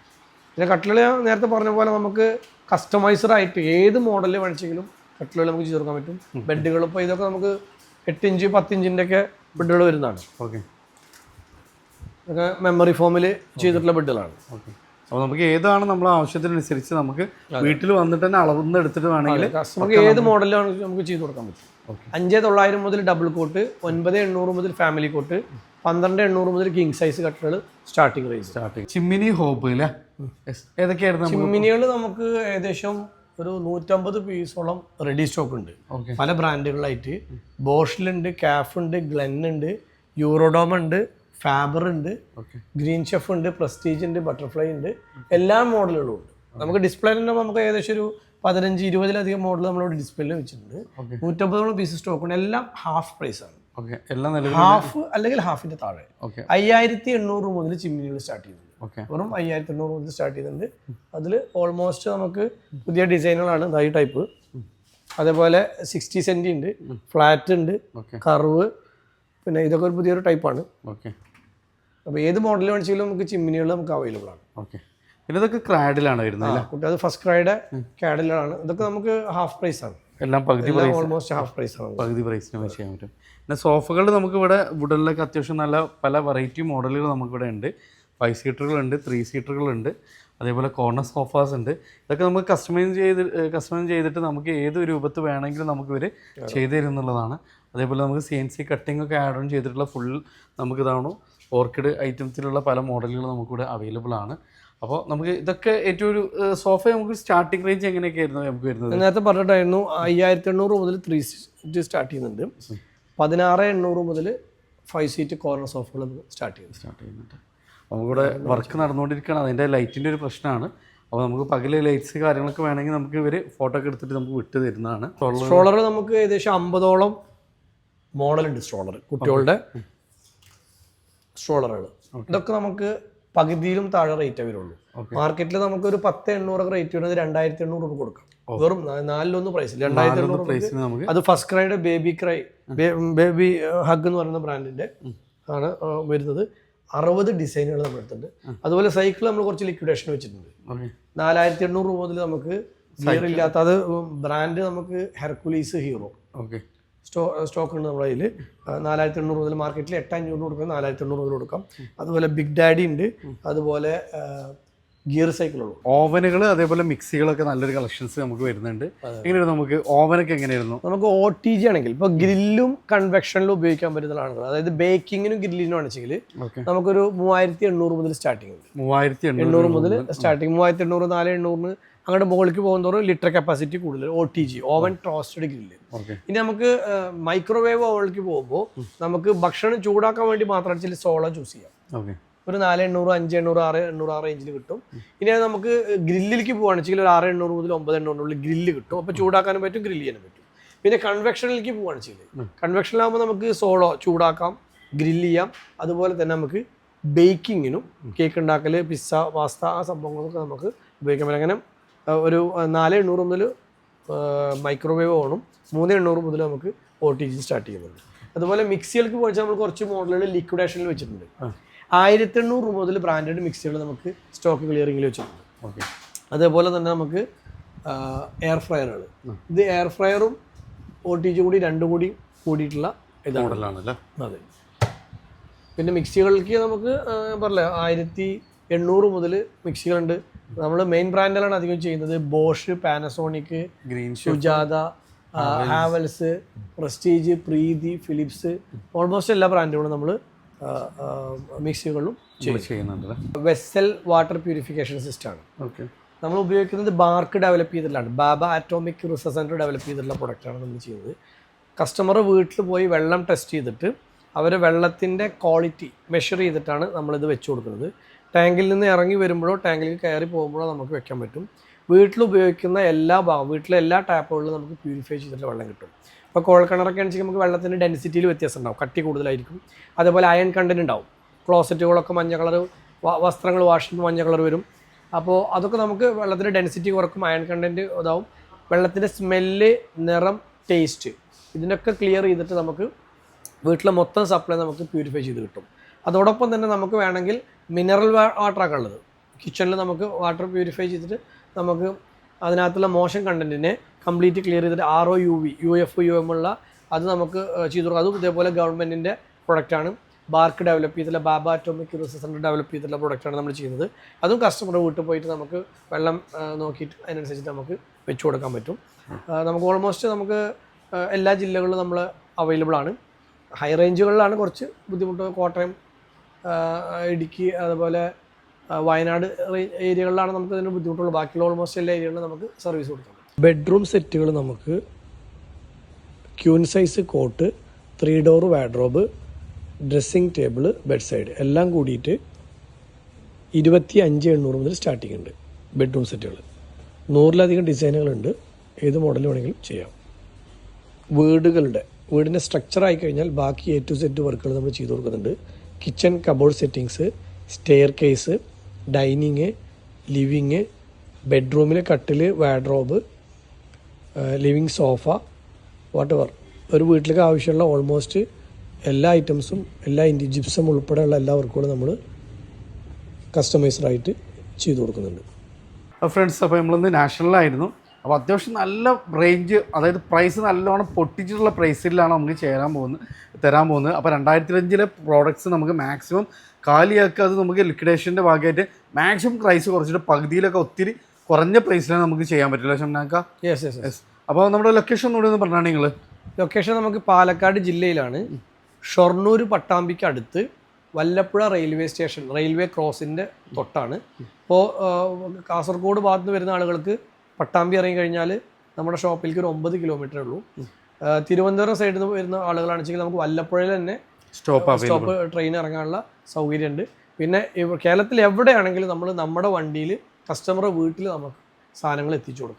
പിന്നെ കട്ടിലുകൾ നേരത്തെ പറഞ്ഞ പോലെ നമുക്ക് കസ്റ്റമൈസർ ആയിട്ട് ഏത് മോഡലിൽ വേണിച്ചെങ്കിലും കട്ടിലുകൾ നമുക്ക് ചെയ്ത് കൊടുക്കാൻ പറ്റും. ബെഡുകൾ ഇപ്പോൾ ഇതൊക്കെ നമുക്ക് എട്ട് ഇഞ്ച് പത്ത് ഇഞ്ചിന്റെ ഒക്കെ ബെഡുകൾ വരുന്നതാണ്. ഓക്കെ. മെമ്മറി ഫോമിൽ ചെയ്തിട്ടുള്ള ബെഡുകളാണ്. ഓക്കെ. അപ്പോൾ നമുക്ക് ഏതാണ് നമ്മളെ ആവശ്യത്തിനനുസരിച്ച് നമുക്ക് വീട്ടിൽ വന്നിട്ട് തന്നെ അളവുന്ന് എടുത്തിട്ട് വേണമെങ്കിൽ നമുക്ക് ഏത് മോഡലാണ് നമുക്ക് ചെയ്ത് കൊടുക്കാൻ പറ്റും. അഞ്ച് തൊള്ളായിരം മുതൽ ഡബിൾ കോട്ട് ഒൻപത് എണ്ണൂറ് മുതൽ ഫാമിലി കോട്ട് പന്ത്രണ്ട് എണ്ണൂറ് മുതൽ king size കട്ടുകൾ starting range starting chimney hob അല്ലേ. ഏതൊക്കെയായിരുന്നു ചിമ്മിനികൾ നമുക്ക് ഏകദേശം ഒരു നൂറ്റമ്പത് പീസോളം റെഡി സ്റ്റോക്ക് ഉണ്ട്. പല ബ്രാൻഡുകളായിട്ട് ബോഷിലുണ്ട് കാഫ് ഉണ്ട് ഗ്ലെൻ ഉണ്ട് യൂറോഡോം ഉണ്ട് ഫാബർ ഉണ്ട് ഗ്രീൻ ഷെഫ് ഉണ്ട് പ്രസ്റ്റീജ് ഉണ്ട് ബട്ടർഫ്ലൈ ഉണ്ട്. എല്ലാ മോഡലുകളും ഉണ്ട്. നമുക്ക് ഡിസ്പ്ലേ തന്നെ നമുക്ക് ഏകദേശം ഒരു പതിനഞ്ച് ഇരുപതിലധികം മോഡൽ നമ്മളോട് ഡിസ്പ്ലേയിൽ വെച്ചിട്ടുണ്ട്. നൂറ്റമ്പതോളം പീസ് സ്റ്റോക്ക് ഉണ്ട്. എല്ലാം ഹാഫ് പ്രൈസ് ആണ്. ഹാഫ് അല്ലെങ്കിൽ ഹാഫിന്റെ താഴെ. അയ്യായിരത്തി എണ്ണൂറ് മുതൽ ചിമ്മിനികൾ സ്റ്റാർട്ട് ചെയ്യുന്നുണ്ട്. വെറും അയ്യായിരത്തി എണ്ണൂറ് മുതൽ സ്റ്റാർട്ട് ചെയ്യുന്നുണ്ട്. അതിൽ ഓൾമോസ്റ്റ് നമുക്ക് പുതിയ ഡിസൈനുകളാണ് ഈ ടൈപ്പ് അതേപോലെ സിക്സ്റ്റി സെന്റി ഉണ്ട്. ഫ്ലാറ്റ് ഉണ്ട്. കർവ് പിന്നെ ഇതൊക്കെ ഒരു പുതിയൊരു ടൈപ്പാണ് ഓക്കെ അപ്പോൾ ഏത് മോഡൽ വേണിച്ചാലും നമുക്ക് ചിമ്മിനികൾ നമുക്ക് അവൈലബിൾ ആണ്. ഓക്കെ പിന്നെ ഇതൊക്കെ ക്രാഡിലാണ് വരുന്നത് കുട്ടി അത് ഫസ്റ്റ് ക്രൈഡ് ക്രാഡിലാണ് ഇതൊക്കെ നമുക്ക് ഹാഫ് പ്രൈസ് ആണ്. എല്ലാം പകുതി എല്ലാം ഓൾമോസ്റ്റ് ഹാഫ് പ്രൈസ് ആണ്. പകുതി പ്രൈസിന് ചെയ്യാൻ പറ്റും. പിന്നെ സോഫകൾ നമുക്ക് ഇവിടെ വുഡനിലൊക്കെ അത്യാവശ്യം നല്ല പല വെറൈറ്റി മോഡലുകൾ നമുക്കിവിടെ ഉണ്ട്. ഫൈവ് സീറ്ററുകളുണ്ട് ത്രീ സീറ്ററുകളുണ്ട് അതേപോലെ കോർണർ സോഫാസ് ഉണ്ട്. ഇതൊക്കെ നമുക്ക് കസ്റ്റമൈസ് ചെയ്ത് കസ്റ്റമൈസ് ചെയ്തിട്ട് നമുക്ക് ഏത് രൂപത്ത് വേണമെങ്കിലും നമുക്ക് ഇവർ ചെയ്തു തരുന്നുള്ളതാണ് അതേപോലെ നമുക്ക് സി എൻ സി കട്ടിംഗ് ഒക്കെ ആഡ് ഓൺ ചെയ്തിട്ടുള്ള ഫുൾ നമുക്ക് ഇതാണോ. ഓർക്കിഡ് ഐറ്റംസിലുള്ള പല മോഡലുകൾ നമുക്കിവിടെ അവൈലബിൾ ആണ്. അപ്പോൾ നമുക്ക് ഇതൊക്കെ ഏറ്റവും ഒരു സോഫ നമുക്ക് സ്റ്റാർട്ടിംഗ് റേഞ്ച് എങ്ങനെയൊക്കെയായിരുന്നു നമുക്ക് വരുന്നത്? നേരത്തെ പറഞ്ഞിട്ടായിരുന്നു അയ്യായിരത്തി എണ്ണൂറ് മുതൽ ത്രീ സീറ്റ് സ്റ്റാർട്ട് ചെയ്യുന്നുണ്ട്. പതിനാറ് എണ്ണൂറ് മുതൽ ഫൈവ് സീറ്റ് കോർണർ സോഫകൾ സ്റ്റാർട്ട് ചെയ്യുന്നത് സ്റ്റാർട്ട് ചെയ്യുന്നുണ്ട്. നമുക്കിവിടെ വർക്ക് നടന്നുകൊണ്ടിരിക്കുകയാണ്. അതിന്റെ ലൈറ്റിന്റെ ഒരു പ്രശ്നമാണ്. അപ്പോൾ നമുക്ക് പകൽ ലൈറ്റ്സ് കാര്യങ്ങളൊക്കെ വേണമെങ്കിൽ നമുക്ക് ഇവർ ഫോട്ടോ ഒക്കെ എടുത്തിട്ട് നമുക്ക് വിട്ട് തരുന്നതാണ്. സ്ട്രോളർ നമുക്ക് ഏകദേശം അമ്പതോളം മോഡലുണ്ട് സ്ട്രോളർ കുട്ടികളുടെ സ്ട്രോളറുകൾ ഇതൊക്കെ നമുക്ക് പകുതിയിലും താഴെ റേറ്റ് വരുള്ളൂ. മാർക്കറ്റിൽ നമുക്ക് ഒരു പത്ത് എണ്ണൂറ് റേറ്റ് വരുന്നത് രണ്ടായിരത്തി എണ്ണൂറ് രൂപ കൊടുക്കാം. വെറും നാലിലൊന്ന് പ്രൈസ് രണ്ടായിരത്തി എണ്ണൂറ് അത് ഫസ്റ്റ് ക്രൈയുടെ ബേബി ക്രൈ ബേബി ഹഗ് എന്ന് പറയുന്ന ബ്രാൻഡിന്റെ ആണ് വരുന്നത്. അറുപത് ഡിസൈനുകൾ നമ്മൾ എടുത്തിട്ടുണ്ട് അതുപോലെ സൈക്കിൾ നമ്മൾ കുറച്ച് ലിക്വിഡേഷൻ വെച്ചിട്ടുണ്ട്. നാലായിരത്തി എണ്ണൂറ് രൂപ മുതൽ നമുക്ക് ഗിയർ ഇല്ലാത്ത അത് ബ്രാൻഡ് നമുക്ക് ഹെർക്കുലീസ് ഹീറോ സ്റ്റോ സ്റ്റോക്ക് ഉണ്ട് നമ്മുടെ കയ്യിൽ നാലായിരത്തി എണ്ണൂറ് മുതൽ മാർക്കറ്റിൽ എട്ടഞ്ഞൂറ് കൊടുക്കാം നാലായിരത്തി എണ്ണൂറ് മുതൽ കൊടുക്കാം. അതുപോലെ ബിഗ് ഡാഡി ഉണ്ട്. അതുപോലെ ഗിയർ സൈക്കിളുള്ളൂ ഓവനുകൾ അതേപോലെ മിക്സികളൊക്കെ നല്ലൊരു കളക്ഷൻസ് നമുക്ക് വരുന്നുണ്ട്. എങ്ങനെയായിരുന്നു നമുക്ക് ഓവനൊക്കെ എങ്ങനെയായിരുന്നു? നമുക്ക് ഒ ടി ജി ആണെങ്കിൽ ഇപ്പോൾ ഗ്രില്ലും കൺവെക്ഷനിലും ഉപയോഗിക്കാൻ പറ്റുന്ന ആളുകൾ അതായത് ബേക്കിങ്ങിനും ഗ്രില്ലിനും ആണെങ്കിൽ നമുക്കൊരു മൂവായിരത്തി എണ്ണൂറ് മുതൽ സ്റ്റാർട്ടിംഗ് ഉണ്ട്. മൂവായിരത്തി എണ്ണൂറ് എണ്ണൂറ് മുതൽ സ്റ്റാർട്ടിംഗ്. മൂവായിരത്തി എണ്ണൂറ് നാല് എണ്ണൂറിന് അങ്ങോട്ട് മുകളിലേക്ക് പോകുന്നതോറും ലിറ്റർ കപ്പാസിറ്റി കൂടുതൽ. O T G oven toasted grill ഇനി നമുക്ക് മൈക്രോവേവ് ഓവനിലേക്ക് പോകുമ്പോൾ നമുക്ക് ഭക്ഷണം ചൂടാക്കാൻ വേണ്ടി മാത്രം ചില സോളോ ചൂസ് ചെയ്യാം. ഒരു നാല് എണ്ണൂറ് അഞ്ച് എണ്ണൂറ് ആറ് എണ്ണൂറ് ആ റേഞ്ചിൽ കിട്ടും. ഇനി അത് നമുക്ക് ഗ്രില്ലിലേക്ക് പോകുകയാണെന്നുവെച്ചാൽ ഒരു ആറ് എണ്ണൂറ് മുതൽ ഒമ്പത് എണ്ണൂറിനുള്ളിൽ ഗ്രില്ല് കിട്ടും. അപ്പോൾ ചൂടാക്കാനും പറ്റും ഗ്രില്ല് ചെയ്യാനും പറ്റും. പിന്നെ കൺവെക്ഷനിലേക്ക് പോവുകയാണെങ്കിൽ കൺവെക്ഷനിലാകുമ്പോൾ നമുക്ക് സോളോ ചൂടാക്കാം ഗ്രില്ല് ചെയ്യാം. അതുപോലെ തന്നെ നമുക്ക് ബേക്കിങ്ങിനും കേക്ക് ഉണ്ടാക്കൽ പിസ്സ പാസ്ത ആ സംഭവങ്ങളൊക്കെ നമുക്ക് ഉപയോഗിക്കാൻ പറ്റും. അങ്ങനെ ഒരു നാല് എണ്ണൂറ് മുതൽ മൈക്രോവേവ് ഓണും മൂന്ന് എണ്ണൂറ് മുതൽ നമുക്ക് ഒ ടി ജി സ്റ്റാർട്ട് ചെയ്യുന്നുണ്ട് അതുപോലെ മിക്സികൾക്ക് പോയിച്ചാൽ നമ്മൾ കുറച്ച് മോഡലുകൾ ലിക്വിഡേഷനിൽ വെച്ചിട്ടുണ്ട്. ആയിരത്തി എണ്ണൂറ് രൂപ മുതൽ ബ്രാൻഡഡ് മിക്സികൾ നമുക്ക് സ്റ്റോക്ക് ക്ലിയറിംഗിൽ വെച്ചിട്ടുണ്ട്. ഓക്കെ. അതേപോലെ തന്നെ നമുക്ക് എയർ ഫ്രയറുകൾ ഇത് എയർ ഫ്രയറും ഒ ടി ജി കൂടി രണ്ടും കൂടി കൂടിയിട്ടുള്ള ഇതാണ്. മോഡലാണ് അല്ലേ അതെ. പിന്നെ മിക്സികൾക്ക് നമുക്ക് പറയാം പറഞ്ഞില്ലേ ആയിരത്തി എണ്ണൂറ് മുതൽ മിക്സികളുണ്ട് നമ്മൾ മെയിൻ ബ്രാൻഡുകളാണ് അധികം ചെയ്യുന്നത്. Bosch Panasonic Green Sujata Havells Prestige Preethi Philips almost എല്ലാ ബ്രാൻഡുകളും നമ്മൾ മിക്സികളും ചെയ്യുന്നുണ്ട് വെസൽ വാട്ടർ പ്യൂരിഫിക്കേഷൻ സിസ്റ്റമാണ് ഓക്കെ നമ്മൾ ഉപയോഗിക്കുന്നത് ബാർക്ക് ഡെവലപ്പ് ചെയ്തിട്ടുള്ളതാണ്. Bhabha atomic research centre develop ചെയ്തിട്ടുള്ള പ്രൊഡക്റ്റാണ് നമ്മൾ ചെയ്യുന്നത്. കസ്റ്റമർ വീട്ടിൽ പോയി വെള്ളം ടെസ്റ്റ് ചെയ്തിട്ട് അവർ വെള്ളത്തിന്റെ ക്വാളിറ്റി മെഷർ ചെയ്തിട്ടാണ് നമ്മളിത് വെച്ച് കൊടുക്കുന്നത്. ടാങ്കിൽ നിന്ന് ഇറങ്ങി വരുമ്പോഴോ ടാങ്കിൽ കയറി പോകുമ്പോഴോ നമുക്ക് വെക്കാൻ പറ്റും. വീട്ടിൽ ഉപയോഗിക്കുന്ന എല്ലാ ഭാഗം വീട്ടിലെ എല്ലാ ടാപ്പുകളിലും നമുക്ക് പ്യൂരിഫൈ ചെയ്തിട്ട് വെള്ളം കിട്ടും. ഇപ്പോൾ കോൾക്കണറൊക്കെ ആണെങ്കിൽ നമുക്ക് വെള്ളത്തിന്റെ ഡെൻസിറ്റിയിൽ വ്യത്യാസം ഉണ്ടാവും. കട്ടി കൂടുതലായിരിക്കും. അതേപോലെ അയൺ കണ്ടന്റ് ഉണ്ടാവും. ക്ലോസറ്റുകളൊക്കെ മഞ്ഞ കളർ വസ്ത്രങ്ങൾ വാഷ് ചെയ്യുമ്പോൾ മഞ്ഞ കളർ വരും. അപ്പോൾ അതൊക്കെ നമുക്ക് വെള്ളത്തിന്റെ ഡെൻസിറ്റി കുറക്കും അയൺ കണ്ടന്റ് ഇതാവും. വെള്ളത്തിന്റെ സ്മെല്ല് നിറം ടേസ്റ്റ് ഇതിനൊക്കെ ക്ലിയർ ചെയ്തിട്ട് നമുക്ക് വീട്ടിലെ മൊത്തം സപ്ലൈ നമുക്ക് പ്യൂരിഫൈ ചെയ്ത് കിട്ടും. അതോടൊപ്പം തന്നെ നമുക്ക് വേണമെങ്കിൽ മിനറൽ വാട്ടറൊക്കെ ഉള്ളത്. കിച്ചണിൽ നമുക്ക് വാട്ടർ പ്യൂരിഫൈ ചെയ്തിട്ട് നമുക്ക് അതിനകത്തുള്ള മോശം കണ്ടന്റിനെ കംപ്ലീറ്റ് ക്ലിയർ ചെയ്തിട്ട് R O U V U F U M ഉള്ള അത് നമുക്ക് ചെയ്തു കൊടുക്കും. അതും ഇതേപോലെ ഗവൺമെന്റിന്റെ പ്രൊഡക്റ്റാണ് ബാർക്ക് ഡെവലപ്പ് ചെയ്തിട്ടുള്ള Bhabha atomic research centre develop ചെയ്തിട്ടുള്ള പ്രൊഡക്റ്റാണ് നമ്മൾ ചെയ്യുന്നത്. അതും കസ്റ്റമർ വീട്ടിൽ പോയിട്ട് നമുക്ക് വെള്ളം നോക്കിയിട്ട് അതിനനുസരിച്ചിട്ട് നമുക്ക് വെച്ചു കൊടുക്കാൻ പറ്റും. നമുക്ക് ഓൾമോസ്റ്റ് നമുക്ക് എല്ലാ ജില്ലകളിലും നമ്മൾ അവൈലബിൾ ആണ്. ഹൈ റേഞ്ചുകളിലാണ് കുറച്ച് ബുദ്ധിമുട്ട്. കോട്ടയം ഇടുക്കി അതുപോലെ വയനാട് ഏരിയകളിലാണ് നമുക്ക് ഇതിന് ബുദ്ധിമുട്ടുള്ളൂ. ബാക്കിയുള്ള ഓൾമോസ്റ്റ് എല്ലാ ഏരിയകളിലും നമുക്ക് സർവീസ് കൊടുക്കാം. ബെഡ്റൂം സെറ്റുകൾ നമുക്ക് queen size cot three door wardrobe dressing table bed side എല്ലാം കൂടിയിട്ട് ഇരുപത്തി അഞ്ച് എണ്ണൂറ് മുതൽ സ്റ്റാർട്ടിംഗ് ഉണ്ട് ബെഡ്റൂം സെറ്റുകൾ നൂറിലധികം ഡിസൈനുകളുണ്ട് ഏത് മോഡൽ വേണമെങ്കിലും ചെയ്യാം. വീടുകളുടെ വീടിന്റെ സ്ട്രക്ചർ ആയി കഴിഞ്ഞാൽ ബാക്കി എ ടു സെറ്റ് വർക്കുകൾ നമ്മൾ ചെയ്തു കൊടുക്കുന്നുണ്ട്. Kitchen cupboard settings staircase dining living ബെഡ്റൂമിലെ കട്ടിൽ wardrobe living sofa whatever ഒരു വീട്ടിലേക്ക് ആവശ്യമുള്ള ഓൾമോസ്റ്റ് എല്ലാ ഐറ്റംസും എല്ലാ ഇൻഡി ജിപ്സം ഉൾപ്പെടെയുള്ള എല്ലാ വർക്കുകളും നമ്മൾ കസ്റ്റമൈസ്ഡായിട്ട് ചെയ്തു കൊടുക്കുന്നുണ്ട്. ഫ്രണ്ട്സ് അപ്പോൾ നമ്മളിന്ന് നാഷണലായിരുന്നു അപ്പോൾ അത്യാവശ്യം നല്ല റേഞ്ച് അതായത് പ്രൈസ് നല്ലോണം പൊട്ടിച്ചിട്ടുള്ള പ്രൈസിലാണ് നമുക്ക് ചേരാൻ പോകുന്നത് തരാൻ പോകുന്നത്. അപ്പോൾ രണ്ടായിരത്തി അഞ്ചിലെ പ്രോഡക്ട്സ് നമുക്ക് മാക്സിമം കാലിയാക്കുക അത് നമുക്ക് ലിക്വിഡേഷന്റെ ഭാഗമായിട്ട് മാക്സിമം പ്രൈസ് കുറച്ചിട്ട് പകുതിയിലൊക്കെ ഒത്തിരി കുറഞ്ഞ പ്രൈസിലാണ് നമുക്ക് ചെയ്യാൻ പറ്റില്ല ഷംനാക്ക യെസ് യെസ് യെസ് അപ്പോൾ നമ്മുടെ ലൊക്കേഷൻ ഒന്നുകൂടി ഒന്ന് പറഞ്ഞാൽ നിങ്ങൾ ലൊക്കേഷൻ നമുക്ക് പാലക്കാട് ജില്ലയിലാണ്. ഷൊർണൂർ പട്ടാമ്പിക്ക് അടുത്ത് വല്ലപ്പുഴ റെയിൽവേ സ്റ്റേഷൻ റെയിൽവേ ക്രോസിന്റെ തൊട്ടാണ്. ഇപ്പോൾ കാസർഗോഡ് ഭാഗത്ത് നിന്ന് വരുന്ന ആളുകൾക്ക് പട്ടാമ്പി ഇറങ്ങി കഴിഞ്ഞാൽ നമ്മുടെ ഷോപ്പിലേക്ക് ഒരു ഒമ്പത് കിലോമീറ്ററേ ഉള്ളൂ. തിരുവനന്തപുരം സൈഡിൽ നിന്ന് വരുന്ന ആളുകളാണെന്നുവെച്ചെങ്കിൽ നമുക്ക് വല്ലപ്പുഴയിൽ തന്നെ സ്റ്റോപ്പ് സ്റ്റോപ്പ് ട്രെയിൻ ഇറങ്ങാനുള്ള സൗകര്യമുണ്ട്. പിന്നെ കേരളത്തിൽ എവിടെയാണെങ്കിലും നമ്മൾ നമ്മുടെ വണ്ടിയിൽ കസ്റ്റമറെ വീട്ടിൽ നമുക്ക് സാധനങ്ങൾ എത്തിച്ചു കൊടുക്കും.